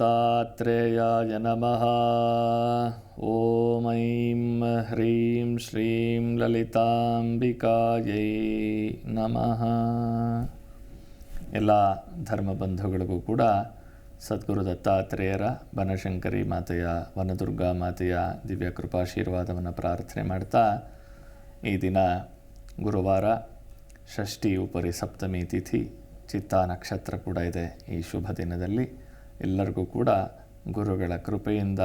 दत्तात्रेयाय नमः ॐ ऐं ह्रीं श्रीं ಲಲಿತಾಂಬಿಕಾಯೈ ನಮಃ ಎಲ್ಲ ಧರ್ಮಬಂಧುಗಳಿಗೂ ಕೂಡ ಸದ್ಗುರು ದತ್ತಾತ್ರೇಯರ ಬನಶಂಕರಿ ಮಾತೆಯ ವನದುರ್ಗಾ ಮಾತೆಯ ದಿವ್ಯ ಕೃಪಾಶೀರ್ವಾದವನ್ನು ಪ್ರಾರ್ಥನೆ ಮಾಡ್ತಾ ಈ ದಿನ ಗುರುವಾರ ಷಷ್ಠಿ ಉಪರಿ ಸಪ್ತಮಿ ತಿಥಿ ಚಿತ್ತಾ ನಕ್ಷತ್ರ ಕೂಡ ಇದೆ ಈ ಶುಭ ದಿನದಲ್ಲಿ ಎಲ್ಲರಿಗೂ ಕೂಡ ಗುರುಗಳ ಕೃಪೆಯಿಂದ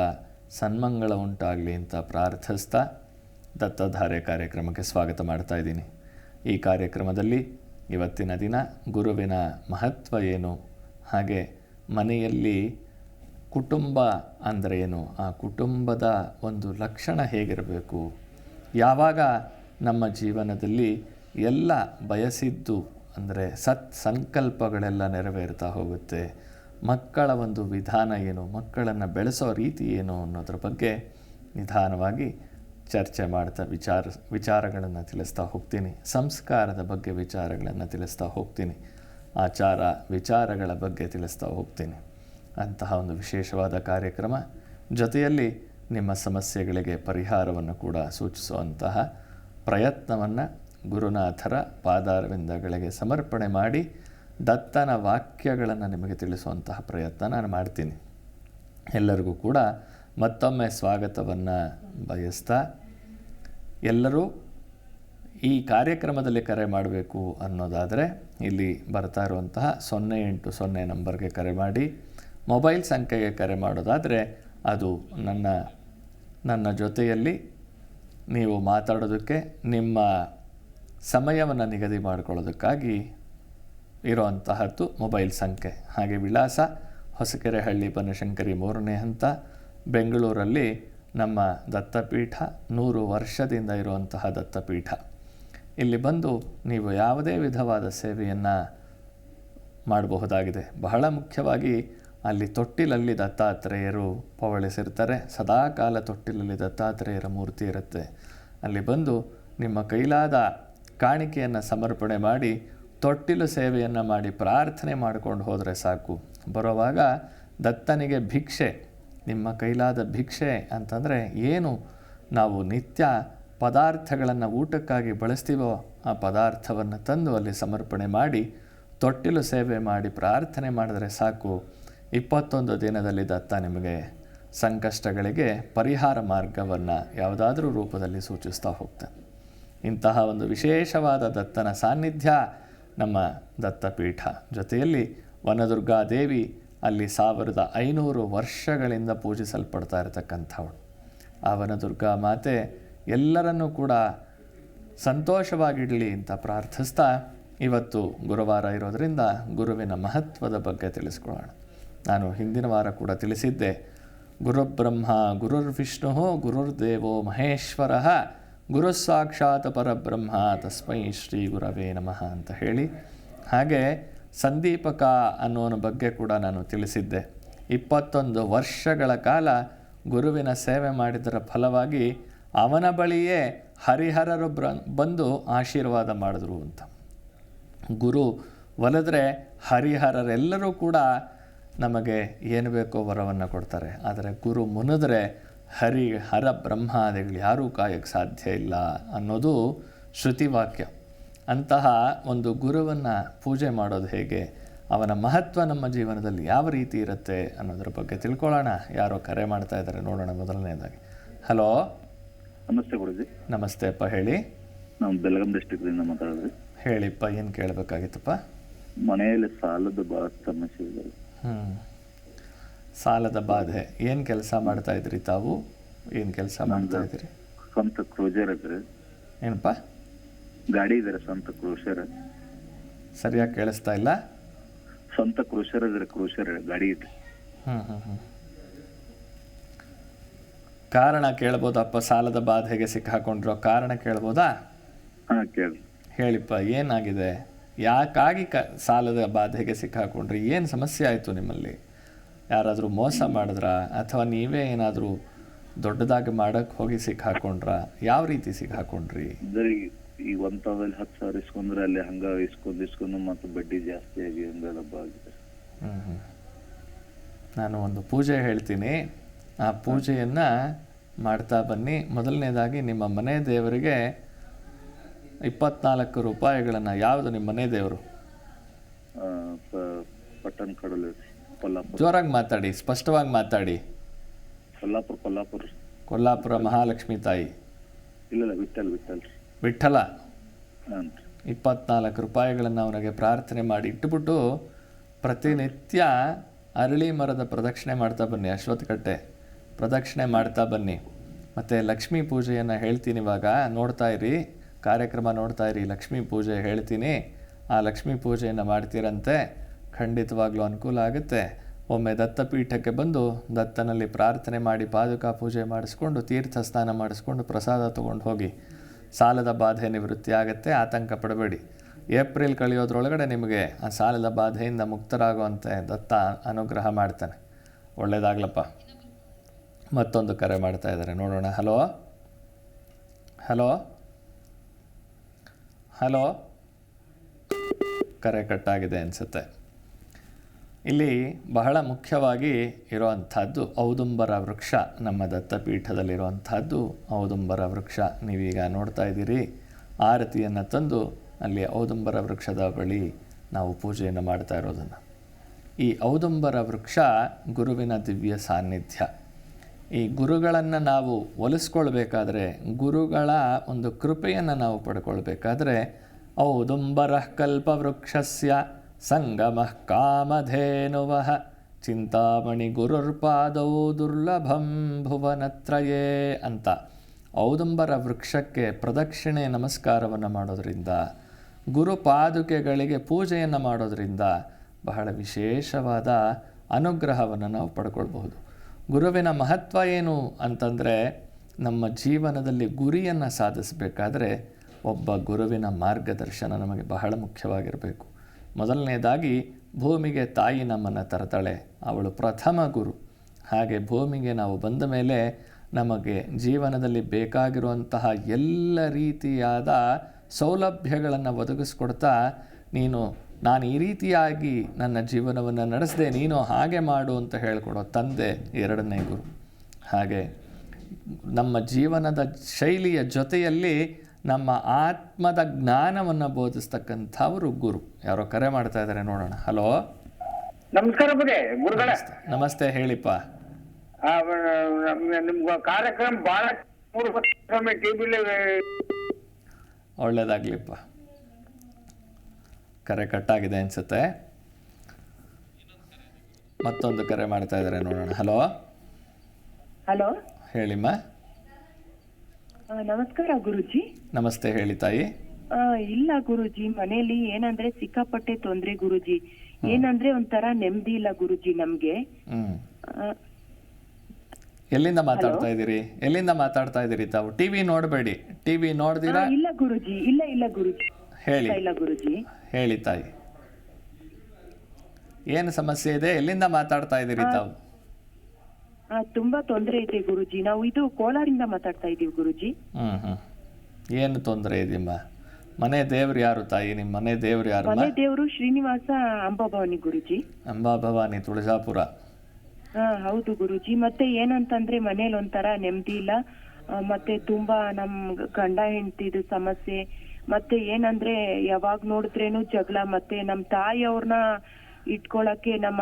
ಸನ್ಮಂಗಳ ಉಂಟಾಗಲಿ ಅಂತ ಪ್ರಾರ್ಥಿಸ್ತಾ ದತ್ತಧಾರೆ ಕಾರ್ಯಕ್ರಮಕ್ಕೆ ಸ್ವಾಗತ ಮಾಡ್ತಾ ಇದ್ದೀನಿ. ಈ ಕಾರ್ಯಕ್ರಮದಲ್ಲಿ ಇವತ್ತಿನ ದಿನ ಗುರುವಿನ ಮಹತ್ವ ಏನು? ಹಾಗೆ ಮನೆಯಲ್ಲಿ ಕುಟುಂಬ ಅಂದರೆ ಏನು? ಆ ಕುಟುಂಬದ ಒಂದು ಲಕ್ಷಣ ಹೇಗಿರಬೇಕು? ಯಾವಾಗ ನಮ್ಮ ಜೀವನದಲ್ಲಿ ಎಲ್ಲ ಬಯಸಿದ್ದು ಅಂದರೆ ಸತ್ ಸಂಕಲ್ಪಗಳೆಲ್ಲ ನೆರವೇರ್ತಾ ಹೋಗುತ್ತೆ? ಮಕ್ಕಳ ಒಂದು ವಿಧಾನ ಏನು? ಮಕ್ಕಳನ್ನು ಬೆಳೆಸೋ ರೀತಿ ಏನು ಅನ್ನೋದ್ರ ಬಗ್ಗೆ ನಿಧಾನವಾಗಿ ಚರ್ಚೆ ಮಾಡ್ತಾ ವಿಚಾರ, ವಿಚಾರಗಳನ್ನು ತಿಳಿಸ್ತಾ ಹೋಗ್ತೀನಿ. ಸಂಸ್ಕಾರದ ಬಗ್ಗೆ ವಿಚಾರಗಳನ್ನು ತಿಳಿಸ್ತಾ ಹೋಗ್ತೀನಿ. ಆಚಾರ ವಿಚಾರಗಳ ಬಗ್ಗೆ ತಿಳಿಸ್ತಾ ಹೋಗ್ತೀನಿ. ಅಂತಹ ಒಂದು ವಿಶೇಷವಾದ ಕಾರ್ಯಕ್ರಮ. ಜೊತೆಯಲ್ಲಿ ನಿಮ್ಮ ಸಮಸ್ಯೆಗಳಿಗೆ ಪರಿಹಾರವನ್ನು ಕೂಡ ಸೂಚಿಸುವಂತಹ ಪ್ರಯತ್ನವನ್ನು ಗುರುನಾಥರ ಪಾದಾರವಿಂದಗಳಿಗೆ ಸಮರ್ಪಣೆ ಮಾಡಿ ದತ್ತನ ವಾಕ್ಯಗಳನ್ನು ನಿಮಗೆ ತಿಳಿಸುವಂತಹ ಪ್ರಯತ್ನ ನಾನು ಮಾಡ್ತೀನಿ. ಎಲ್ಲರಿಗೂ ಕೂಡ ಮತ್ತೊಮ್ಮೆ ಸ್ವಾಗತವನ್ನು ಬಯಸ್ತಾ, ಎಲ್ಲರೂ ಈ ಕಾರ್ಯಕ್ರಮದಲ್ಲಿ ಕರೆ ಮಾಡಬೇಕು ಅನ್ನೋದಾದರೆ ಇಲ್ಲಿ ಬರ್ತಾ ಇರುವಂತಹ ಸೊನ್ನೆ ಎಂಟು ಸೊನ್ನೆ ನಂಬರ್ಗೆ ಕರೆ ಮಾಡಿ, ಮೊಬೈಲ್ ಸಂಖ್ಯೆಗೆ ಕರೆ ಮಾಡೋದಾದರೆ ಅದು ನನ್ನ ನನ್ನ ಜೊತೆಯಲ್ಲಿ ನೀವು ಮಾತಾಡೋದಕ್ಕೆ ನಿಮ್ಮ ಸಮಯವನ್ನು ನಿಗದಿ ಮಾಡಿಕೊಳ್ಳೋದಕ್ಕಾಗಿ ಇರುವಂತಹದ್ದು ಮೊಬೈಲ್ ಸಂಖ್ಯೆ. ಹಾಗೆ ವಿಳಾಸ ಹೊಸಕೆರೆಹಳ್ಳಿ ಬನಶಂಕರಿ ಮೂರನೇ ಹಂತ, ಬೆಂಗಳೂರಲ್ಲಿ ನಮ್ಮ ದತ್ತಪೀಠ ನೂರು ವರ್ಷದಿಂದ ಇರುವಂತಹ ದತ್ತಪೀಠ. ಇಲ್ಲಿ ಬಂದು ನೀವು ಯಾವುದೇ ವಿಧವಾದ ಸೇವೆಯನ್ನು ಮಾಡಬಹುದಾಗಿದೆ. ಬಹಳ ಮುಖ್ಯವಾಗಿ ಅಲ್ಲಿ ತೊಟ್ಟಿಲಲ್ಲಿ ದತ್ತಾತ್ರೇಯರು ಪವಳಿಸಿರ್ತಾರೆ. ಸದಾಕಾಲ ತೊಟ್ಟಿಲಲ್ಲಿ ದತ್ತಾತ್ರೇಯರ ಮೂರ್ತಿ ಇರುತ್ತೆ. ಅಲ್ಲಿ ಬಂದು ನಿಮ್ಮ ಕೈಲಾದ ಕಾಣಿಕೆಯನ್ನು ಸಮರ್ಪಣೆ ಮಾಡಿ ತೊಟ್ಟಿಲು ಸೇವೆಯನ್ನು ಮಾಡಿ ಪ್ರಾರ್ಥನೆ ಮಾಡಿಕೊಂಡು ಹೋದರೆ ಸಾಕು. ಬರುವಾಗ ದತ್ತನಿಗೆ ಭಿಕ್ಷೆ, ನಿಮ್ಮ ಕೈಲಾದ ಭಿಕ್ಷೆ ಅಂತಂದರೆ ಏನು? ನಾವು ನಿತ್ಯ ಪದಾರ್ಥಗಳನ್ನು ಊಟಕ್ಕಾಗಿ ಬಳಸ್ತೀವೋ ಆ ಪದಾರ್ಥವನ್ನು ತಂದು ಅಲ್ಲಿ ಸಮರ್ಪಣೆ ಮಾಡಿ, ತೊಟ್ಟಿಲು ಸೇವೆ ಮಾಡಿ ಪ್ರಾರ್ಥನೆ ಮಾಡಿದರೆ ಸಾಕು. ಇಪ್ಪತ್ತೊಂದು ದಿನದಲ್ಲಿ ದತ್ತ ನಿಮಗೆ ಸಂಕಷ್ಟಗಳಿಗೆ ಪರಿಹಾರ ಮಾರ್ಗವನ್ನು ಯಾವುದಾದ್ರೂ ರೂಪದಲ್ಲಿ ಸೂಚಿಸ್ತಾ ಹೋಗ್ತಾನೆ. ಇಂತಹ ಒಂದು ವಿಶೇಷವಾದ ದತ್ತನ ಸಾನ್ನಿಧ್ಯ ನಮ್ಮ ದತ್ತಪೀಠ. ಜೊತೆಯಲ್ಲಿ ವನದುರ್ಗಾ ದೇವಿ ಅಲ್ಲಿ ಸಾವಿರದ ಐನೂರು ವರ್ಷಗಳಿಂದ ಪೂಜಿಸಲ್ಪಡ್ತಾ ಇರತಕ್ಕಂಥವಳು. ಆ ವನದುರ್ಗಾ ಮಾತೆ ಎಲ್ಲರನ್ನೂ ಕೂಡ ಸಂತೋಷವಾಗಿಡಲಿ ಅಂತ ಪ್ರಾರ್ಥಿಸ್ತಾ ಇವತ್ತು ಗುರುವಾರ ಇರೋದರಿಂದ ಗುರುವಿನ ಮಹತ್ವದ ಬಗ್ಗೆ ತಿಳಿಸ್ಕೊಳ್ಳೋಣ. ನಾನು ಹಿಂದಿನ ವಾರ ಕೂಡ ತಿಳಿಸಿದ್ದೆ, ಗುರುಬ್ರಹ್ಮ ಗುರುರ್ವಿಷ್ಣು ಗುರುರ್ದೇವೋ ಮಹೇಶ್ವರ ಗುರು ಸಾಕ್ಷಾತ್ ಪರಬ್ರಹ್ಮ, ತಸ್ಮೈ ಶ್ರೀ ಗುರವೇ ನಮಃ ಅಂತ ಹೇಳಿ. ಹಾಗೆ ಸಂದೀಪಕ ಅನ್ನೋನ ಬಗ್ಗೆ ಕೂಡ ನಾನು ತಿಳಿಸಿದ್ದೆ. ಇಪ್ಪತ್ತೊಂದು ವರ್ಷಗಳ ಕಾಲ ಗುರುವಿನ ಸೇವೆ ಮಾಡಿದರ ಫಲವಾಗಿ ಅವನ ಬಳಿಯೇ ಹರಿಹರರು ಬಂದು ಆಶೀರ್ವಾದ ಮಾಡಿದ್ರು ಅಂತ. ಗುರು ಒಲಿದ್ರೆ ಹರಿಹರರೆಲ್ಲರೂ ಕೂಡ ನಮಗೆ ಏನು ಬೇಕೋ ವರವನ್ನು ಕೊಡ್ತಾರೆ. ಆದರೆ ಗುರು ಮುನಿದ್ರೆ ಹರಿ ಹರ ಬ್ರಹ್ಮಾದಿಗಳು ಯಾರೂ ಕಾಯಕ್ಕೆ ಸಾಧ್ಯ ಇಲ್ಲ ಅನ್ನೋದು ಶ್ರುತಿವಾಕ್ಯ. ಅಂತಹ ಒಂದು ಗುರುವನ್ನು ಪೂಜೆ ಮಾಡೋದು ಹೇಗೆ? ಅವನ ಮಹತ್ವ ನಮ್ಮ ಜೀವನದಲ್ಲಿ ಯಾವ ರೀತಿ ಇರುತ್ತೆ ಅನ್ನೋದ್ರ ಬಗ್ಗೆ ತಿಳ್ಕೊಳ್ಳೋಣ. ಯಾರೋ ಕರೆ ಮಾಡ್ತಾ ಇದ್ದಾರೆ ನೋಡೋಣ ಮೊದಲನೇದಾಗಿ. ಹಲೋ? ನಮಸ್ತೆ ಗುರುಜಿ. ನಮಸ್ತೆ ಅಪ್ಪ ಹೇಳಿ. ನಾವು ಬೆಳಗಾಂ ಡಿಸ್ಟ್ರಿಕ್ಟಿಂದ ಮಾತಾಡೋದು. ಹೇಳಿಪ್ಪ ಏನು ಕೇಳಬೇಕಾಗಿತ್ತಪ್ಪ? ಮನೆಯಲ್ಲಿ ಸಾಲದ ಬಹಳ ಸಮಸ್ಯೆ ಇದೆ. ಹ್ಞೂ ಸಾಲದ ಬಾಧೆ. ಏನು ಕೆಲಸ ಮಾಡ್ತಾ ಇದ್ರಿ ತಾವು? ಏನು ಕೆಲಸ ಮಾಡ್ತಾ ಇದ್ರಿ? ಸ್ವಂತ ಕ್ರೂಜರ್ ಇದ್ರೆ ಏನಪ್ಪ? ಗಾಡಿ ಇದ್ರೆ ಸ್ವಂತ ಕ್ರೂಷರ್. ಸರಿಯಾಗಿ ಕೇಳಿಸ್ತಾ ಇಲ್ಲ? ಸ್ವಂತ ಕ್ರೂಷರ್ ಇದ್ರೆ ಕ್ರೂಷರ್ ಗಾಡಿ ಇದೆ. ಹ್ಞೂ ಹ್ಞೂ ಹ್ಞೂ ಕಾರಣ ಕೇಳ್ಬೋದಪ್ಪ ಸಾಲದ ಬಾಧೆಗೆ ಸಿಕ್ಕಾಕೊಂಡಿರೋ ಕಾರಣ ಕೇಳ್ಬೋದಾ? ಹಾ ಕೇಳಿ ಹೇಳಿಪ್ಪ ಏನಾಗಿದೆ? ಯಾಕಾಗಿ ಕ ಸಾಲದ ಬಾಧೆಗೆ ಸಿಕ್ಕಾಕೊಂಡ್ರಿ? ಏನು ಸಮಸ್ಯೆ ಆಯಿತು ನಿಮ್ಮಲ್ಲಿ? ಯಾರಾದರೂ ಮೋಸ ಮಾಡಿದ್ರಾ? ಅಥವಾ ನೀವೇ ಏನಾದರೂ ದೊಡ್ಡದಾಗಿ ಮಾಡಕ್ಕೆ ಹೋಗಿ ಸಿಕ್ಕಾಕೊಂಡ್ರ? ಯಾವ ರೀತಿ ಸಿಕ್ಕಾಕೊಂಡ್ರಿ? ಈಗ ಒಂದ್ ತೌಸಂಡ್ ಹತ್ತು ಸಾವಿರ ಇಸ್ಕೊಂಡ್ರೆ ಅಲ್ಲಿ ಹಂಗ ಇಸ್ಕೊಂಡ್ ಇಸ್ಕೊಂಡು ಮತ್ತೆ ಬಡ್ಡಿ ಜಾಸ್ತಿ ಆಗಿ ಆಗಿದೆ ಹ್ಞೂ ನಾನು ಒಂದು ಪೂಜೆ ಹೇಳ್ತೀನಿ. ಆ ಪೂಜೆಯನ್ನು ಮಾಡ್ತಾ ಬನ್ನಿ. ಮೊದಲನೇದಾಗಿ ನಿಮ್ಮ ಮನೆ ದೇವರಿಗೆ ಇಪ್ಪತ್ನಾಲ್ಕು ರೂಪಾಯಿಗಳನ್ನು ಯಾವುದು ನಿಮ್ಮ ಮನೆ ದೇವರು? ಪಟ್ಟಣ ಕಡಲೆ ಕೊಲ್ಲಾಪುರ. ಜೋರಾಗಿ ಮಾತಾಡಿ ಸ್ಪಷ್ಟವಾಗಿ ಮಾತಾಡಿ. ಕೊಲ್ಲಾಪುರ ಕೊಲ್ಲಾಪುರ. ಕೊಲ್ಲಾಪುರ ಮಹಾಲಕ್ಷ್ಮಿ ತಾಯಿ. ಇಲ್ಲ ಇಲ್ಲ ವಿಠಲ್ ವಿಠಲ್ ರೀ. ವಿಠಲ ಹಾಂ ರೀ. ಇಪ್ಪತ್ನಾಲ್ಕು ರೂಪಾಯಿಗಳನ್ನು ಅವನಿಗೆ ಪ್ರಾರ್ಥನೆ ಮಾಡಿ ಇಟ್ಟುಬಿಟ್ಟು ಪ್ರತಿನಿತ್ಯ ಅರಳಿ ಮರದ ಪ್ರದಕ್ಷಿಣೆ ಮಾಡ್ತಾ ಬನ್ನಿ ಅಶ್ವತ್ಥಕಟ್ಟೆ. ಪ್ರದಕ್ಷಿಣೆ ಮಾಡ್ತಾ ಬನ್ನಿ. ಮತ್ತು ಲಕ್ಷ್ಮೀ ಪೂಜೆಯನ್ನು ಹೇಳ್ತೀನಿ ಇವಾಗ ನೋಡ್ತಾ ಇರಿ. ಕಾರ್ಯಕ್ರಮ ನೋಡ್ತಾ ಇರಿ ಲಕ್ಷ್ಮೀ ಪೂಜೆ ಹೇಳ್ತೀನಿ. ಆ ಲಕ್ಷ್ಮೀ ಪೂಜೆಯನ್ನು ಮಾಡ್ತೀರಂತೆ. ಖಂಡಿತವಾಗ್ಲೂ ಅನುಕೂಲ ಆಗುತ್ತೆ. ಒಮ್ಮೆ ದತ್ತಪೀಠಕ್ಕೆ ಬಂದು ದತ್ತನಲ್ಲಿ ಪ್ರಾರ್ಥನೆ ಮಾಡಿ ಪಾದುಕಾ ಪೂಜೆ ಮಾಡಿಸ್ಕೊಂಡು ತೀರ್ಥ ಸ್ನಾನ ಮಾಡಿಸ್ಕೊಂಡು ಪ್ರಸಾದ ತೊಗೊಂಡು ಹೋಗಿ. ಸಾಲದ ಬಾಧೆ ನಿವೃತ್ತಿ ಆಗುತ್ತೆ, ಆತಂಕ ಪಡಬೇಡಿ. ಏಪ್ರಿಲ್ ಕಳೆಯೋದ್ರೊಳಗಡೆ ನಿಮಗೆ ಆ ಸಾಲದ ಬಾಧೆಯಿಂದ ಮುಕ್ತರಾಗುವಂತೆ ದತ್ತ ಅನುಗ್ರಹ ಮಾಡ್ತಾನೆ. ಒಳ್ಳೇದಾಗ್ಲಪ್ಪ. ಮತ್ತೊಂದು ಕರೆ ಮಾಡ್ತಾ ಇದ್ದಾರೆ. ನೋಡೋಣ. ಹಲೋ? ಹಲೋ? ಹಲೋ? ಕರೆ ಕಟ್ಟಾಗಿದೆ ಅನಿಸುತ್ತೆ. ಇಲ್ಲಿ ಬಹಳ ಮುಖ್ಯವಾಗಿ ಇರುವಂಥದ್ದು ಔದುಂಬರ ವೃಕ್ಷ, ನಮ್ಮ ದತ್ತಪೀಠದಲ್ಲಿರುವಂಥದ್ದು ಔದುಂಬರ ವೃಕ್ಷ. ನೀವೀಗ ನೋಡ್ತಾ ಇದ್ದೀರಿ, ಆರತಿಯನ್ನು ತಂದು ಅಲ್ಲಿ ಔದುಂಬರ ವೃಕ್ಷದ ಬಳಿ ನಾವು ಪೂಜೆಯನ್ನು ಮಾಡ್ತಾ ಇರೋದನ್ನು. ಈ ಔದುಂಬರ ವೃಕ್ಷ ಗುರುವಿನ ದಿವ್ಯ ಸಾನ್ನಿಧ್ಯ. ಈ ಗುರುಗಳನ್ನು ನಾವು ಒಲಿಸ್ಕೊಳ್ಬೇಕಾದ್ರೆ, ಗುರುಗಳ ಒಂದು ಕೃಪೆಯನ್ನು ನಾವು ಪಡ್ಕೊಳ್ಬೇಕಾದ್ರೆ, ಔದುಂಬರ ಕಲ್ಪವೃಕ್ಷಸ್ಯ ಸಂಗಮಃ ಕಾಮಧೇನುವಃ ಚಿಂತಾಮಣಿ ಗುರುರ್ಪಾದವು ದುರ್ಲಭಂ ಭುವನತ್ರಯೇ ಅಂತ ಔದುಂಬರ ವೃಕ್ಷಕ್ಕೆ ಪ್ರದಕ್ಷಿಣೆ ನಮಸ್ಕಾರವನ್ನು ಮಾಡೋದರಿಂದ, ಗುರುಪಾದುಕೆಗಳಿಗೆ ಪೂಜೆಯನ್ನು ಮಾಡೋದರಿಂದ ಬಹಳ ವಿಶೇಷವಾದ ಅನುಗ್ರಹವನ್ನು ನಾವು ಪಡ್ಕೊಳ್ಬಹುದು. ಗುರುವಿನ ಮಹತ್ವ ಏನು ಅಂತಂದರೆ, ನಮ್ಮ ಜೀವನದಲ್ಲಿ ಗುರಿಯನ್ನು ಸಾಧಿಸಬೇಕಾದ್ರೆ ಒಬ್ಬ ಗುರುವಿನ ಮಾರ್ಗದರ್ಶನ ನಮಗೆ ಬಹಳ ಮುಖ್ಯವಾಗಿರಬೇಕು. ಮೊದಲನೇದಾಗಿ ಭೂಮಿಗೆ ತಾಯಿ ನಮ್ಮನ್ನು ತರ್ತಾಳೆ, ಅವಳು ಪ್ರಥಮ ಗುರು. ಹಾಗೆ ಭೂಮಿಗೆ ನಾವು ಬಂದ ಮೇಲೆ ನಮಗೆ ಜೀವನದಲ್ಲಿ ಬೇಕಾಗಿರುವಂತಹ ಎಲ್ಲ ರೀತಿಯಾದ ಸೌಲಭ್ಯಗಳನ್ನು ಒದಗಿಸ್ಕೊಡ್ತಾ, ನೀನು, ನಾನು ಈ ರೀತಿಯಾಗಿ ನನ್ನ ಜೀವನವನ್ನು ನಡೆಸದೆ, ನೀನು ಹಾಗೆ ಮಾಡು ಅಂತ ಹೇಳಿಕೊಡೋ ತಂದೆ ಎರಡನೇ ಗುರು. ಹಾಗೆ ನಮ್ಮ ಜೀವನದ ಶೈಲಿಯ ಜೊತೆಯಲ್ಲಿ ನಮ್ಮ ಆತ್ಮದ ಜ್ಞಾನವನ್ನು ಬೋಧಿಸ್ತಕ್ಕಂಥವರು ಗುರು. ಯಾರೋ ಕರೆ ಮಾಡ್ತಾ ಇದ್ದಾರೆ ನೋಡೋಣ. ಹಲೋ? ನಮಸ್ಕಾರ ಗುರುಗಳ. ನಮಸ್ತೆ. ಹೇಳಿಪ್ಪ. ನಿಮ್ಗ ಕಾರ್ಯಕ್ರಮ ಬಹಳ ಒಳ್ಳೇದಾಗ್ಲಿಪ್ಪ. ಕರೆ ಕಟ್ಟಾಗಿದೆ ಅನ್ಸುತ್ತೆ. ಮತ್ತೊಂದು ಕರೆ ಮಾಡ್ತಾ ಇದ್ದಾರೆ ನೋಡೋಣ. ಹಲೋ? ಹಲೋ? ಹೇಳಿಮ್ಮ. ನಮಸ್ಕಾರ ಗುರುಜಿ. ನಮಸ್ತೆ ಹೇಳಿ ತಾಯಿ. ಆ, ಇಲ್ಲ ಗುರುಜಿ ಮನೇಲಿ ಏನಂದ್ರೆ ಸಿಕ್ಕಾಪಟ್ಟೆ ತೊಂದ್ರೆ ಗುರುಜಿ. ಏನಂದ್ರೆ ಒಂಥರ ನೆಮ್ಮದಿ ಇಲ್ಲ ಗುರುಜಿ ನಮ್ಗೆ. ಎಲ್ಲಿಂದ ಮಾತಾಡ್ತಾ ಇದ್ದೀರಿ? ಎಲ್ಲಿಂದ ಮಾತಾಡ್ತಾ ಇದ್ದೀರಿ ತಾವು? ಟಿವಿ ನೋಡಬೇಡಿ. ಟಿವಿ ನೋಡ್ದಿರಾ? ಇಲ್ಲ ಗುರುಜಿ ಇಲ್ಲ ಇಲ್ಲ ಗುರುಜಿ. ಹೇಳಿ. ಇಲ್ಲ ಗುರುಜಿ. ಹೇಳಿ ತಾಯಿ. ಏನು ಸಮಸ್ಯೆ ಇದೆ? ಎಲ್ಲಿಂದ ಮಾತಾಡ್ತಾ ಇದ್ದೀರಿ ತಾವು? ತುಂಬಾ ತೊಂದರೆ ಇದೆ ಗುರುಜಿ. ನಾವು ಇದು ಕೋಲಾರಿಂದ ಮಾತಾಡ್ತಾ ಇದೀವಿ ಗುರುಜಿ. ಹ್ಮ್ ಹ್ಮ್. ಏನು ತೊಂದರೆ ಇದೆಯಮ್ಮ ಮನೆ ದೇವ್ರು ಯಾರು ತಾಯಿ? ನಿಮ್ಮ ಮನೆ ದೇವ್ರು ಯಾರು ಮನೆ ದೇವರು ಶ್ರೀನಿವಾಸ ಅಂಬಾಭವಾನಿ ಗುರುಜಿ. ಅಂಬಾಭವಾನಿ ತುಳಜಾಪುರ. ಹಾ ಹೌದು ಗುರುಜಿ. ಮತ್ತೆ ಏನಂತಂದ್ರೆ ಮನೇಲಿ ಒಂಥರ ನೆಮ್ಮದಿ ಇಲ್ಲ. ಆ, ಮತ್ತೆ ತುಂಬಾ ನಮ್ ಗಂಡ ಹೆಂಡತಿದು ಸಮಸ್ಯೆ. ಮತ್ತೆ ಏನಂದ್ರೆ ಯಾವಾಗ ನೋಡಿದ್ರೇನು ಜಗಳ. ಮತ್ತೆ ನಮ್ ತಾಯಿ ಅವ್ರನ್ನ ಇಟ್ಕೊಳಕ್ಕೆ ನಮ್ಮ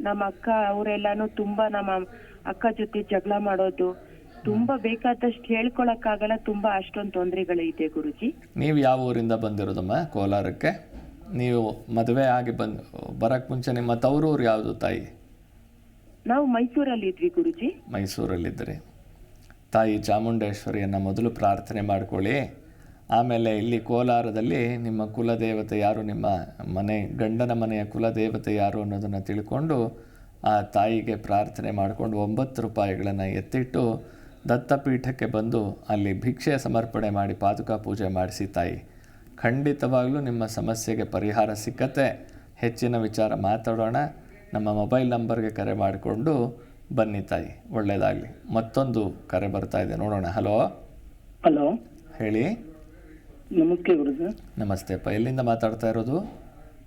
ನಮ್ಮ ಅಕ್ಕ ಅವರೆಲ್ಲಾನು ತುಂಬಾ ನಮ್ಮ ಅಕ್ಕ ಜೊತೆ ಜಗಳ ಮಾಡೋದು ತುಂಬಾ ಬೇಕಾದಷ್ಟು ಹೇಳ್ಕೊಳಕ್ ಆಗಲ್ಲ ತುಂಬಾ ಅಷ್ಟೊಂದ್ ತೊಂದರೆಗಳಿದೆ ಗುರುಜಿ. ನೀವು ಯಾವ ಊರಿಂದ ಬಂದಿರೋದಮ್ಮ ಕೋಲಾರಕ್ಕೆ? ನೀವು ಮದುವೆ ಆಗಿ ಬಂದ್ ಬರಕ್ ಮುಂಚೆ ನಿಮ್ಮ ತವರೂರು ಯಾವುದು ತಾಯಿ? ನಾವು ಮೈಸೂರಲ್ಲಿ ಇದ್ವಿ ಗುರುಜಿ. ಮೈಸೂರಲ್ಲಿದ್ದರೆ. ತಾಯಿ ಚಾಮುಂಡೇಶ್ವರಿಯನ್ನು ಮೊದಲು ಪ್ರಾರ್ಥನೆ ಮಾಡ್ಕೊಳ್ಳಿ. ಆಮೇಲೆ ಇಲ್ಲಿ ಕೋಲಾರದಲ್ಲಿ ನಿಮ್ಮ ಕುಲದೇವತೆ ಯಾರು ನಿಮ್ಮ ಮನೆ ಗಂಡನ ಮನೆಯ ಕುಲದೇವತೆ ಯಾರು ಅನ್ನೋದನ್ನು ತಿಳ್ಕೊಂಡು ಆ ತಾಯಿಗೆ ಪ್ರಾರ್ಥನೆ ಮಾಡಿಕೊಂಡು ಒಂಬತ್ತು ರೂಪಾಯಿಗಳನ್ನು ಎತ್ತಿಟ್ಟು ದತ್ತಪೀಠಕ್ಕೆ ಬಂದು ಅಲ್ಲಿ ಭಿಕ್ಷೆ ಸಮರ್ಪಣೆ ಮಾಡಿ ಪಾದುಕಾ ಪೂಜೆ ಮಾಡಿಸಿ ತಾಯಿ. ಖಂಡಿತವಾಗಲೂ ನಿಮ್ಮ ಸಮಸ್ಯೆಗೆ ಪರಿಹಾರ ಸಿಕ್ಕತ್ತೆ. ಹೆಚ್ಚಿನ ವಿಚಾರ ಮಾತಾಡೋಣ. ನಮ್ಮ ಮೊಬೈಲ್ ನಂಬರ್ಗೆ ಕರೆ ಮಾಡಿಕೊಂಡು ಬನ್ನಿ ತಾಯಿ. ಒಳ್ಳೆಯದಾಗಲಿ ಮತ್ತೊಂದು ಕರೆ ಬರ್ತಾ ಇದೆ. ನೋಡೋಣ. ಹಲೋ? ಹಲೋ? ಹೇಳಿ. ನಮಸ್ತೆ ಗುರುಜಿ. ನಮಸ್ತೆಪ್ಪ ಎಲ್ಲಿಂದ ಮಾತಾಡ್ತಾ ಇರೋದು?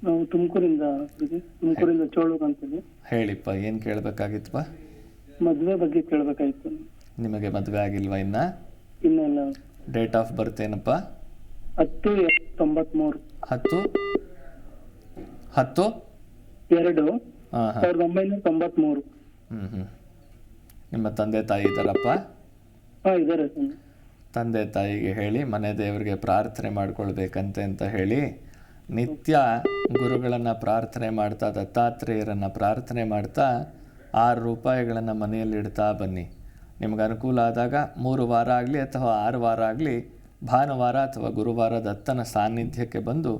ನಾವು ತುಮಕೂರಿಂದ ಗುರುಜಿ. ತುಮಕೂರಿಂದ ಚೋಳೂರು ಅಂತೇಳಿ. ಹೇಳಿಪ್ಪ ಏನು ಕೇಳಬೇಕಾಗಿತ್ತಪ್ಪ ಮದುವೆ ಬಗ್ಗೆ ಕೇಳಬೇಕಾಗಿತ್ತು. ನಿಮಗೆ ಮದುವೆ ಆಗಿಲ್ವಾ ಇನ್ನ? ಇಲ್ಲ. ಡೇಟ್ ಆಫ್ ಬರ್ತ್ ಏನಪ್ಪ? ಹತ್ತು ಎರಡು ತೊಂಬತ್ಮೂರು ಹತ್ತು? ಹತ್ತು? ಎರಡು. ಹಾಂ ಹಾಂ. ಸಾವಿರದ ಒಂಬೈನೂರ ತೊಂಬತ್ಮೂರು. ಹ್ಞೂ ಹ್ಞೂ ನಿಮ್ಮ ತಂದೆ ತಾಯಿ ಇದ್ದಾರಪ್ಪ? ಹಾ ಇದಾರೆ ಸ್ವಾಮಿ. ತಂದೆ ತಾಯಿಗೆ ಹೇಳಿ, ಮನೆ ದೇವರಿಗೆ ಪ್ರಾರ್ಥನೆ ಮಾಡ್ಕೊಳ್ಬೇಕಂತೆ ಅಂತ ಹೇಳಿ, ನಿತ್ಯ ಗುರುಗಳನ್ನು ಪ್ರಾರ್ಥನೆ ಮಾಡ್ತಾ, ದತ್ತಾತ್ರೇಯರನ್ನು ಪ್ರಾರ್ಥನೆ ಮಾಡ್ತಾ ಆರು ರೂಪಾಯಿಗಳನ್ನು ಮನೆಯಲ್ಲಿ ಇಡ್ತಾ ಬನ್ನಿ. ನಿಮ್ಗೆ ಅನುಕೂಲ ಆದಾಗ ಮೂರು ವಾರ ಆಗಲಿ ಅಥವಾ ಆರು ವಾರ ಆಗಲಿ ಭಾನುವಾರ ಅಥವಾ ಗುರುವಾರ ದತ್ತನ ಸಾನ್ನಿಧ್ಯಕ್ಕೆ ಬಂದು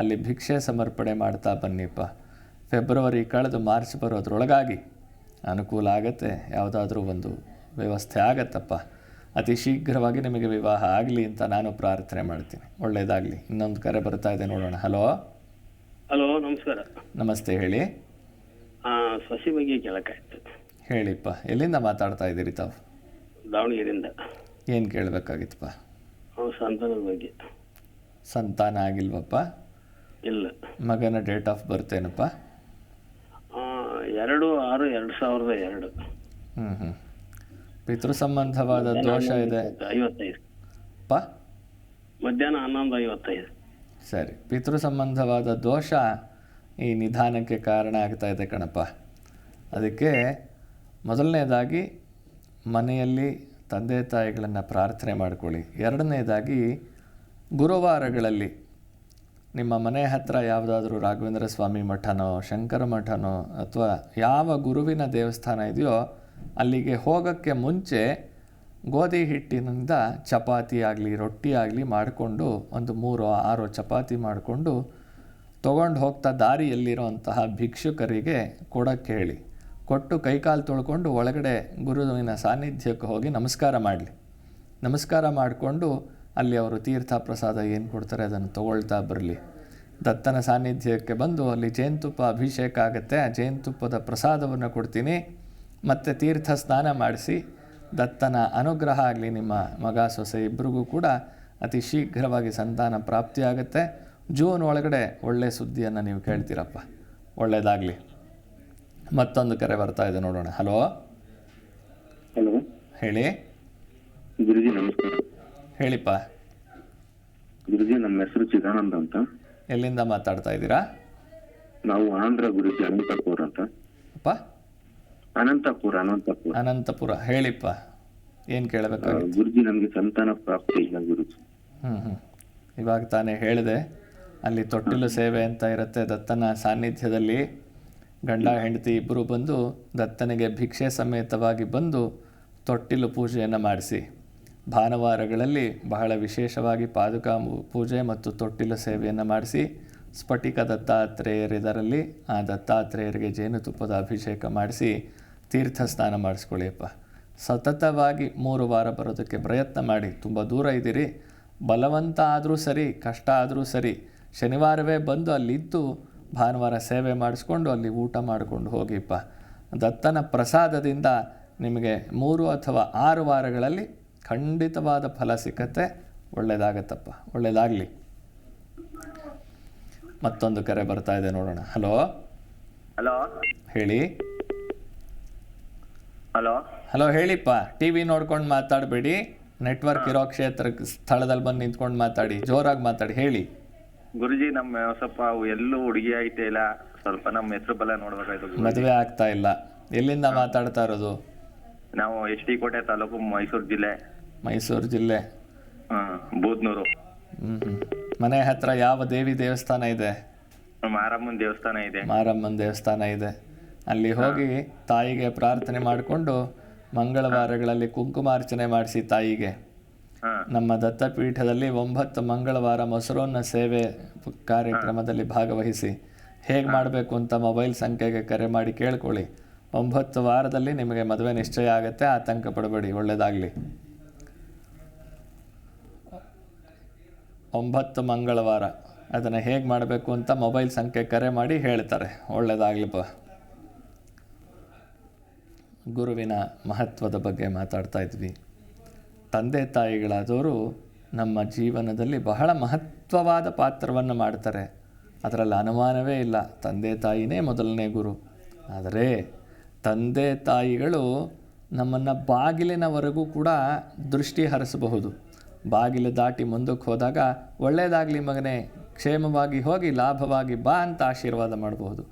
ಅಲ್ಲಿ ಭಿಕ್ಷೆ ಸಮರ್ಪಣೆ ಮಾಡ್ತಾ ಬನ್ನಿಪ್ಪ. ಫೆಬ್ರವರಿ ಕಳೆದು ಮಾರ್ಚ್ ಬರೋದ್ರೊಳಗಾಗಿ ಅನುಕೂಲ ಆಗತ್ತೆ, ಯಾವುದಾದ್ರೂ ಒಂದು ವ್ಯವಸ್ಥೆ ಆಗತ್ತಪ್ಪ. ಅತಿ ಶೀಘ್ರವಾಗಿ ನಿಮಗೆ ವಿವಾಹ ಆಗಲಿ ಅಂತ ನಾನು ಪ್ರಾರ್ಥನೆ ಮಾಡ್ತೀನಿ. ಒಳ್ಳೆಯದಾಗಲಿ ಇನ್ನೊಂದು ಕರೆ ಬರ್ತಾ ಇದೆ ನೋಡೋಣ. ಹಲೋ? ಹಲೋ ನಮಸ್ಕಾರ. ನಮಸ್ತೆ ಹೇಳಿ. ಸಸಿ ಬಗ್ಗೆ ಕೇಳಕ್ಕಾಯ್ತು ಹೇಳಿಪ್ಪ. ಎಲ್ಲಿಂದ ಮಾತಾಡ್ತಾ ಇದ್ದೀರಿ ತಾವು? ದಾವಣಗೆರೆಯಿಂದ. ಏನು ಕೇಳಬೇಕಾಗಿತ್ತಪ್ಪ? ಸಂತಾನದ ಬಗ್ಗೆ. ಸಂತಾನ ಆಗಿಲ್ವಪ್ಪ? ಇಲ್ಲ. ಮಗನ ಡೇಟ್ ಆಫ್ ಬರ್ತ್ ಏನಪ್ಪ? ಎರಡು ಆರು ಎರಡು ಸಾವಿರದ ಎರಡು. ಹ್ಞೂ ಹ್ಞೂ ಪಿತೃ ಸಂಬಂಧವಾದ ದೋಷ ಇದೆ. ಐವತ್ತೈದು. ಪ? ಮಧ್ಯಾಹ್ನ ಹನ್ನೊಂದು ಐವತ್ತೈದು. ಸರಿ. ಪಿತೃ ಸಂಬಂಧವಾದ ದೋಷ ಈ ನಿಧಾನಕ್ಕೆ ಕಾರಣ ಆಗ್ತಾ ಇದೆ ಕಣಪ್ಪ. ಅದಕ್ಕೆ ಮೊದಲನೇದಾಗಿ ಮನೆಯಲ್ಲಿ ತಂದೆ ತಾಯಿಗಳನ್ನು ಪ್ರಾರ್ಥನೆ ಮಾಡ್ಕೊಳ್ಳಿ. ಎರಡನೇದಾಗಿ ಗುರುವಾರಗಳಲ್ಲಿ ನಿಮ್ಮ ಮನೆ ಹತ್ತಿರ ಯಾವುದಾದ್ರೂ ರಾಘವೇಂದ್ರ ಸ್ವಾಮಿ ಮಠನೋ ಶಂಕರ ಮಠನೋ ಅಥವಾ ಯಾವ ಗುರುವಿನ ದೇವಸ್ಥಾನ ಇದೆಯೋ ಅಲ್ಲಿಗೆ ಹೋಗೋಕ್ಕೆ ಮುಂಚೆ ಗೋಧಿ ಹಿಟ್ಟಿನಿಂದ ಚಪಾತಿ ಆಗಲಿ, ರೊಟ್ಟಿ ಆಗಲಿ ಮಾಡಿಕೊಂಡು ಒಂದು ಮೂರು ಆರು ಚಪಾತಿ ಮಾಡಿಕೊಂಡು ತೊಗೊಂಡು ಹೋಗ್ತಾ ದಾರಿಯಲ್ಲಿರುವಂತಹ ಭಿಕ್ಷುಕರಿಗೆ ಕೊಡೋಕ್ಕೆ ಹೇಳಿ ಕೊಟ್ಟು ಕೈಕಾಲು ತೊಳ್ಕೊಂಡು ಒಳಗಡೆ ಗುರುವಿನ ಸಾನ್ನಿಧ್ಯಕ್ಕೆ ಹೋಗಿ ನಮಸ್ಕಾರ ಮಾಡಲಿ. ನಮಸ್ಕಾರ ಮಾಡಿಕೊಂಡು ಅಲ್ಲಿ ಅವರು ತೀರ್ಥ ಪ್ರಸಾದ ಏನು ಕೊಡ್ತಾರೆ ಅದನ್ನು ತಗೊಳ್ತಾ ಬರಲಿ. ದತ್ತನ ಸಾನ್ನಿಧ್ಯಕ್ಕೆ ಬಂದು ಅಲ್ಲಿ ಜೇನುತುಪ್ಪ ಅಭಿಷೇಕ ಆಗುತ್ತೆ. ಆ ಜೇನುತುಪ್ಪದ ಪ್ರಸಾದವನ್ನು ಕೊಡ್ತೀನಿ. ಮತ್ತು ತೀರ್ಥ ಸ್ನಾನ ಮಾಡಿಸಿ ದತ್ತನ ಅನುಗ್ರಹ ಆಗಲಿ ನಿಮ್ಮ ಮಗ ಸೊಸೆ ಇಬ್ಬರಿಗೂ ಕೂಡ ಅತಿ ಶೀಘ್ರವಾಗಿ ಸಂತಾನ ಪ್ರಾಪ್ತಿಯಾಗುತ್ತೆ ಜೂನ್ ಒಳಗಡೆ ಒಳ್ಳೆಯ ಸುದ್ದಿಯನ್ನು ನೀವು ಕೇಳ್ತೀರಪ್ಪ. ಒಳ್ಳೆಯದಾಗಲಿ ಮತ್ತೊಂದು ಕರೆ ಬರ್ತಾ ಇದೆ ನೋಡೋಣ. ಹಲೋ? ಹಲೋ? ಹೇಳಿ. ಗುರುಜಿ ನಮಸ್ಕಾರ. ಹೇಳಿಪ್ಪ. ಗುರುಜಿ ನಮ್ಮ ಹೆಸರು ಚಿದಾನಂದ ಅಂತ. ಎಲ್ಲಿಂದ ಮಾತಾಡ್ತಾ ಇದ್ದೀರಾ? ನಾವು ಆಂಧ್ರ ಗುರುಜಿ ಅನಂತಪುರ ಅಂತ. ಅಪ್ಪ? ಅನಂತಪುರ ಅನಂತಪುರ. ಅನಂತಪುರ. ಹೇಳಿಪ್ಪ. ಏನು ಕೇಳಬೇಕಾಗಿತ್ತು? ಗುರುಜಿ ನಮ್ಗೆ ಸಂತಾನ ಪ್ರಾಪ್ತಿ ಇಲ್ಲ ಗುರುಜಿ. ಹ್ಞೂ ಹ್ಞೂ ಇವಾಗ ತಾನೇ ಹೇಳಿದೆ. ಅಲ್ಲಿ ತೊಟ್ಟಿಲು ಸೇವೆ ಅಂತ ಇರುತ್ತೆ ದತ್ತನ ಸಾನ್ನಿಧ್ಯದಲ್ಲಿ. ಗಂಡ ಹೆಂಡತಿ ಇಬ್ಬರು ಬಂದು ದತ್ತನಿಗೆ ಭಿಕ್ಷೆ ಸಮೇತವಾಗಿ ಬಂದು ತೊಟ್ಟಿಲು ಪೂಜೆಯನ್ನು ಮಾಡಿಸಿ. ಭಾನುವಾರಗಳಲ್ಲಿ ಬಹಳ ವಿಶೇಷವಾಗಿ ಪಾದುಕಾ ಪೂಜೆ ಮತ್ತು ತೊಟ್ಟಿಲು ಸೇವೆಯನ್ನು ಮಾಡಿಸಿ ಸ್ಫಟಿಕ ದತ್ತಾತ್ರೇಯರಿದರಲ್ಲಿ ಆ ದತ್ತಾತ್ರೇಯರಿಗೆ ಜೇನುತುಪ್ಪದ ಅಭಿಷೇಕ ಮಾಡಿಸಿ ತೀರ್ಥ ಸ್ನಾನ ಮಾಡಿಸ್ಕೊಳ್ಳಿಯಪ್ಪ ಸತತವಾಗಿ ಮೂರು ವಾರ ಬರೋದಕ್ಕೆ ಪ್ರಯತ್ನ ಮಾಡಿ. ತುಂಬ ದೂರ ಇದ್ದೀರಿ. ಬಲವಂತ ಆದರೂ ಸರಿ ಕಷ್ಟ ಆದರೂ ಸರಿ. ಶನಿವಾರವೇ ಬಂದು ಅಲ್ಲಿದ್ದು ಭಾನುವಾರ ಸೇವೆ ಮಾಡಿಸ್ಕೊಂಡು ಅಲ್ಲಿ ಊಟ ಮಾಡಿಕೊಂಡು ಹೋಗಿಪ್ಪ ದತ್ತನ ಪ್ರಸಾದದಿಂದ ನಿಮಗೆ ಮೂರು ಅಥವಾ ಆರು ವಾರಗಳಲ್ಲಿ ಖಂಡಿತವಾದ ಫಲ ಸಿಕ್ಕತ್ತೆ. ಒಳ್ಳೆಯದಾಗತ್ತಪ್ಪ ಒಳ್ಳೆಯದಾಗಲಿ ಮತ್ತೊಂದು ಕರೆ ಬರ್ತಾ ಇದೆ ನೋಡೋಣ. ಹಲೋ? ಹಲೋ? ಹೇಳಿ. ಹಲೋ? ಹಲೋ ಹೇಳಿಪ್ಪ. ಟಿವಿ ನೋಡ್ಕೊಂಡು ಮಾತಾಡಬೇಡಿ. ನೆಟ್ವರ್ಕ್ ಇರೋ ಕ್ಷೇತ್ರ ಸ್ಥಳದಲ್ಲಿ ಬಂದು ನಿಂತ್ಕೊಂಡು ಮಾತಾಡಿ. ಜೋರಾಗಿ ಮಾತಾಡಿ. ಹೇಳಿ. ಗುರುಜಿ ನಮ್ಮ ಸ್ವಲ್ಪ ಎಲ್ಲೂ ಹುಡುಗಿ ಐತೆ ಇಲ್ಲ. ಸ್ವಲ್ಪ ನಮ್ಮ ಹೆಸರು ಬಲ ನೋಡ್ಬೇಕಾಯ್ತು ಗುರೂಜಿ. ಮದುವೆ ಆಗ್ತಾ ಇಲ್ಲ. ಎಲ್ಲಿಂದ ಮಾತಾಡ್ತಾ ಇರೋದು? ನಾವು ಎಚ್ ಡಿ ಕೋಟೆ ತಾಲೂಕು ಮೈಸೂರು ಜಿಲ್ಲೆ. ಮೈಸೂರು ಜಿಲ್ಲೆ. ಹ್ಮ್ ಬೂದ್ನೂರು. ಹ್ಮ್ ಹ್ಞೂ ಮನೆ ಹತ್ರ ಯಾವ ದೇವಿ ದೇವಸ್ಥಾನ ಇದೆ? ಮಾರಮ್ಮನ್ ದೇವಸ್ಥಾನ ಇದೆ. ಮಾರಮ್ಮನ ದೇವಸ್ಥಾನ ಇದೆ. ಅಲ್ಲಿ ಹೋಗಿ ತಾಯಿಗೆ ಪ್ರಾರ್ಥನೆ ಮಾಡಿಕೊಂಡು ಮಂಗಳವಾರಗಳಲ್ಲಿ ಕುಂಕುಮಾರ್ಚನೆ ಮಾಡಿಸಿ ತಾಯಿಗೆ. ನಮ್ಮ ದತ್ತಪೀಠದಲ್ಲಿ ಒಂಬತ್ತು ಮಂಗಳವಾರ ಮೊಸರನ್ನ ಸೇವೆ ಕಾರ್ಯಕ್ರಮದಲ್ಲಿ ಭಾಗವಹಿಸಿ. ಹೇಗೆ ಮಾಡಬೇಕು ಅಂತ ಮೊಬೈಲ್ ಸಂಖ್ಯೆಗೆ ಕರೆ ಮಾಡಿ ಕೇಳ್ಕೊಳ್ಳಿ. ಒಂಬತ್ತು ವಾರದಲ್ಲಿ ನಿಮಗೆ ಮದುವೆ ನಿಶ್ಚಯ ಆಗುತ್ತೆ ಆತಂಕ ಪಡಬೇಡಿ ಒಳ್ಳೆಯದಾಗಲಿ ಒಂಬತ್ತು ಮಂಗಳವಾರ. ಅದನ್ನು ಹೇಗೆ ಮಾಡಬೇಕು ಅಂತ ಮೊಬೈಲ್ ಸಂಖ್ಯೆ ಕರೆ ಮಾಡಿ ಹೇಳ್ತಾರೆ. ಒಳ್ಳೆಯದಾಗಲಿಪ್ಪ ಗುರುವಿನ ಮಹತ್ವದ ಬಗ್ಗೆ ಮಾತಾಡ್ತಾ ಇದ್ವಿ. ತಂದೆ ತಾಯಿಗಳಾದವರು ನಮ್ಮ ಜೀವನದಲ್ಲಿ ಬಹಳ ಮಹತ್ವವಾದ ಪಾತ್ರವನ್ನು ಮಾಡ್ತಾರೆ. ಅದರಲ್ಲಿ ಅನುಮಾನವೇ ಇಲ್ಲ. ತಂದೆ ತಾಯಿನೇ ಮೊದಲನೇ ಗುರು. ಆದರೆ ತಂದೆ ತಾಯಿಗಳು ನಮ್ಮನ್ನು ಬಾಗಿಲಿನವರೆಗೂ ಕೂಡ ದೃಷ್ಟಿ ಹರಿಸಬಹುದು. ಬಾಗಿಲು ದಾಟಿ ಮುಂದಕ್ಕೆ ಹೋದಾಗ ಒಳ್ಳೆಯದಾಗಲಿ ಮಗನೇ, ಕ್ಷೇಮವಾಗಿ ಹೋಗಿ, ಲಾಭವಾಗಿ ಬಾ ಅಂತ ಆಶೀರ್ವಾದ ಮಾಡಬಹುದು.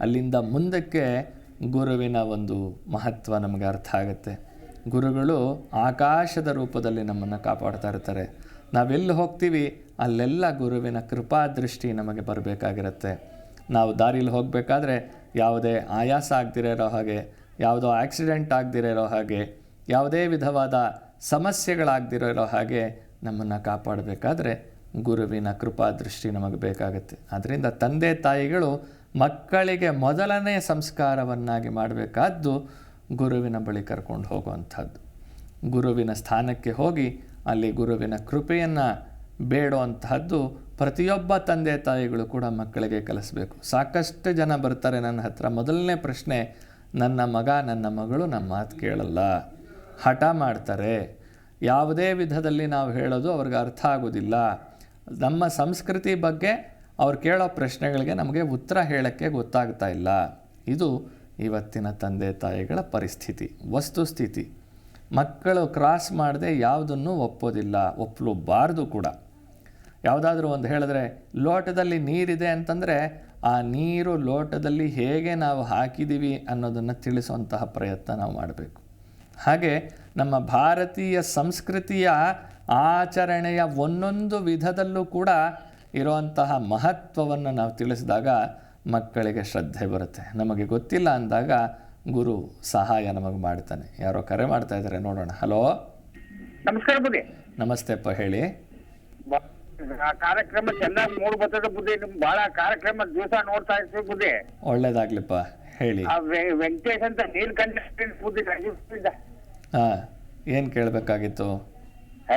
ಅಲ್ಲಿಂದ ಮುಂದಕ್ಕೆ ಗುರುವಿನ ಒಂದು ಮಹತ್ವ ನಮಗೆ ಅರ್ಥ ಆಗುತ್ತೆ. ಗುರುಗಳು ಆಕಾಶದ ರೂಪದಲ್ಲಿ ನಮ್ಮನ್ನು ಕಾಪಾಡ್ತಾ ಇರ್ತಾರೆ. ನಾವೆಲ್ಲಿ ಹೋಗ್ತೀವಿ, ಅಲ್ಲೆಲ್ಲ ಗುರುವಿನ ಕೃಪಾ ದೃಷ್ಟಿ ನಮಗೆ ಬರಬೇಕಾಗಿರುತ್ತೆ. ನಾವು ದಾರಿಲಿ ಹೋಗಬೇಕಾದ್ರೆ ಯಾವುದೇ ಆಯಾಸ ಆಗದಿರೋ ಹಾಗೆ, ಯಾವುದೋ ಆಕ್ಸಿಡೆಂಟ್ ಆಗದಿರೋ ಹಾಗೆ, ಯಾವುದೇ ವಿಧವಾದ ಸಮಸ್ಯೆಗಳಾಗದಿರೋ ಇರೋ ಹಾಗೆ ನಮ್ಮನ್ನು ಕಾಪಾಡಬೇಕಾದ್ರೆ ಗುರುವಿನ ಕೃಪಾ ದೃಷ್ಟಿ ನಮಗೆ ಬೇಕಾಗುತ್ತೆ. ಆದ್ದರಿಂದ ತಂದೆ ತಾಯಿಗಳು ಮಕ್ಕಳಿಗೆ ಮೊದಲನೇ ಸಂಸ್ಕಾರವನ್ನಾಗಿ ಮಾಡಬೇಕಾದ್ದು ಗುರುವಿನ ಬಳಿ ಕರ್ಕೊಂಡು ಹೋಗುವಂಥದ್ದು. ಗುರುವಿನ ಸ್ಥಾನಕ್ಕೆ ಹೋಗಿ ಅಲ್ಲಿ ಗುರುವಿನ ಕೃಪೆಯನ್ನು ಬೇಡುವಂತಹದ್ದು ಪ್ರತಿಯೊಬ್ಬ ತಂದೆ ತಾಯಿಗಳು ಕೂಡ ಮಕ್ಕಳಿಗೆ ಕಲಿಸ್ಬೇಕು. ಸಾಕಷ್ಟು ಜನ ಬರ್ತಾರೆ ನನ್ನ ಹತ್ರ. ಮೊದಲನೇ ಪ್ರಶ್ನೆ, ನನ್ನ ಮಗ, ನನ್ನ ಮಗಳು ನಮ್ಮ ಮಾತು ಕೇಳಲ್ಲ. ಹಠ ಮಾಡ್ತಾರೆ. ಯಾವುದೇ ವಿಧದಲ್ಲಿ ನಾವು ಹೇಳೋದು ಅವ್ರಿಗೆ ಅರ್ಥ ಆಗೋದಿಲ್ಲ. ನಮ್ಮ ಸಂಸ್ಕೃತಿ ಬಗ್ಗೆ ಅವ್ರು ಕೇಳೋ ಪ್ರಶ್ನೆಗಳಿಗೆ ನಮಗೆ ಉತ್ತರ ಹೇಳೋಕ್ಕೆ ಗೊತ್ತಾಗ್ತಾ ಇಲ್ಲ. ಇದು ಇವತ್ತಿನ ತಂದೆ ತಾಯಿಗಳ ಪರಿಸ್ಥಿತಿ ವಸ್ತುಸ್ಥಿತಿ ಮಕ್ಕಳು ಕ್ರಾಸ್ ಮಾಡದೆ ಯಾವುದನ್ನು ಒಪ್ಪೋದಿಲ್ಲ ಒಪ್ಪಲೂಬಾರ್ದು ಕೂಡ. ಯಾವುದಾದ್ರೂ ಒಂದು ಹೇಳಿದ್ರೆ, ಲೋಟದಲ್ಲಿ ನೀರಿದೆ ಅಂತಂದರೆ ಆ ನೀರು ಲೋಟದಲ್ಲಿ ಹೇಗೆ ನಾವು ಹಾಕಿದ್ದೀವಿ ಅನ್ನೋದನ್ನು ತಿಳಿಸುವಂತಹ ಪ್ರಯತ್ನ ನಾವು ಮಾಡಬೇಕು. ಹಾಗೆ ನಮ್ಮ ಭಾರತೀಯ ಸಂಸ್ಕೃತಿಯ ಆಚರಣೆಯ ಒಂದೊಂದು ವಿಧದಲ್ಲೂ ಕೂಡ ಇರುವಂತಹ ಮಹತ್ವವನ್ನು ನಾವು ತಿಳಿಸಿದಾಗ ಮಕ್ಕಳಿಗೆ ಶ್ರದ್ಧೆ ಬರುತ್ತೆ. ನಮಗೆ ಗೊತ್ತಿಲ್ಲ ಅಂದಾಗ ಗುರು ಸಹಾಯ ನಮಗೆ ಮಾಡ್ತಾನೆ. ಯಾರೋ ಕರೆ ಮಾಡ್ತಾ ಇದ್ದಾರೆ ನೋಡೋಣ. ಹಲೋ? ನಮಸ್ಕಾರ ಬುದ್ಧಿ. ನಮಸ್ತೆಪ್ಪ ಹೇಳಿ. ಆ ಕಾರ್ಯಕ್ರಮ ಚೆನ್ನಾಗಿ ಮೂಡ್ ಬರ್ತದೆ ಬುದ್ಧಿ. ನಿಮ್ ಬಹಳ ಕಾರ್ಯಕ್ರಮ ದಿವಸ ನೋಡ್ತಾ ಇರ್ತೀವಿ ಬುದ್ಧಿ. ಒಳ್ಳೇದಾಗ್ಲಿಪ್ಪ ಹೇಳಿ. ಆ ವೆ- ವೆಂಕಟೇಶ್ ಅಂತ ನೀಲ್ಕಂಠ ಬುದ್ಧಿ ರಾಜೀವ್ದಿಂದ. ಏನ್ ಏನು ಕೇಳಬೇಕಾಗಿತ್ತು?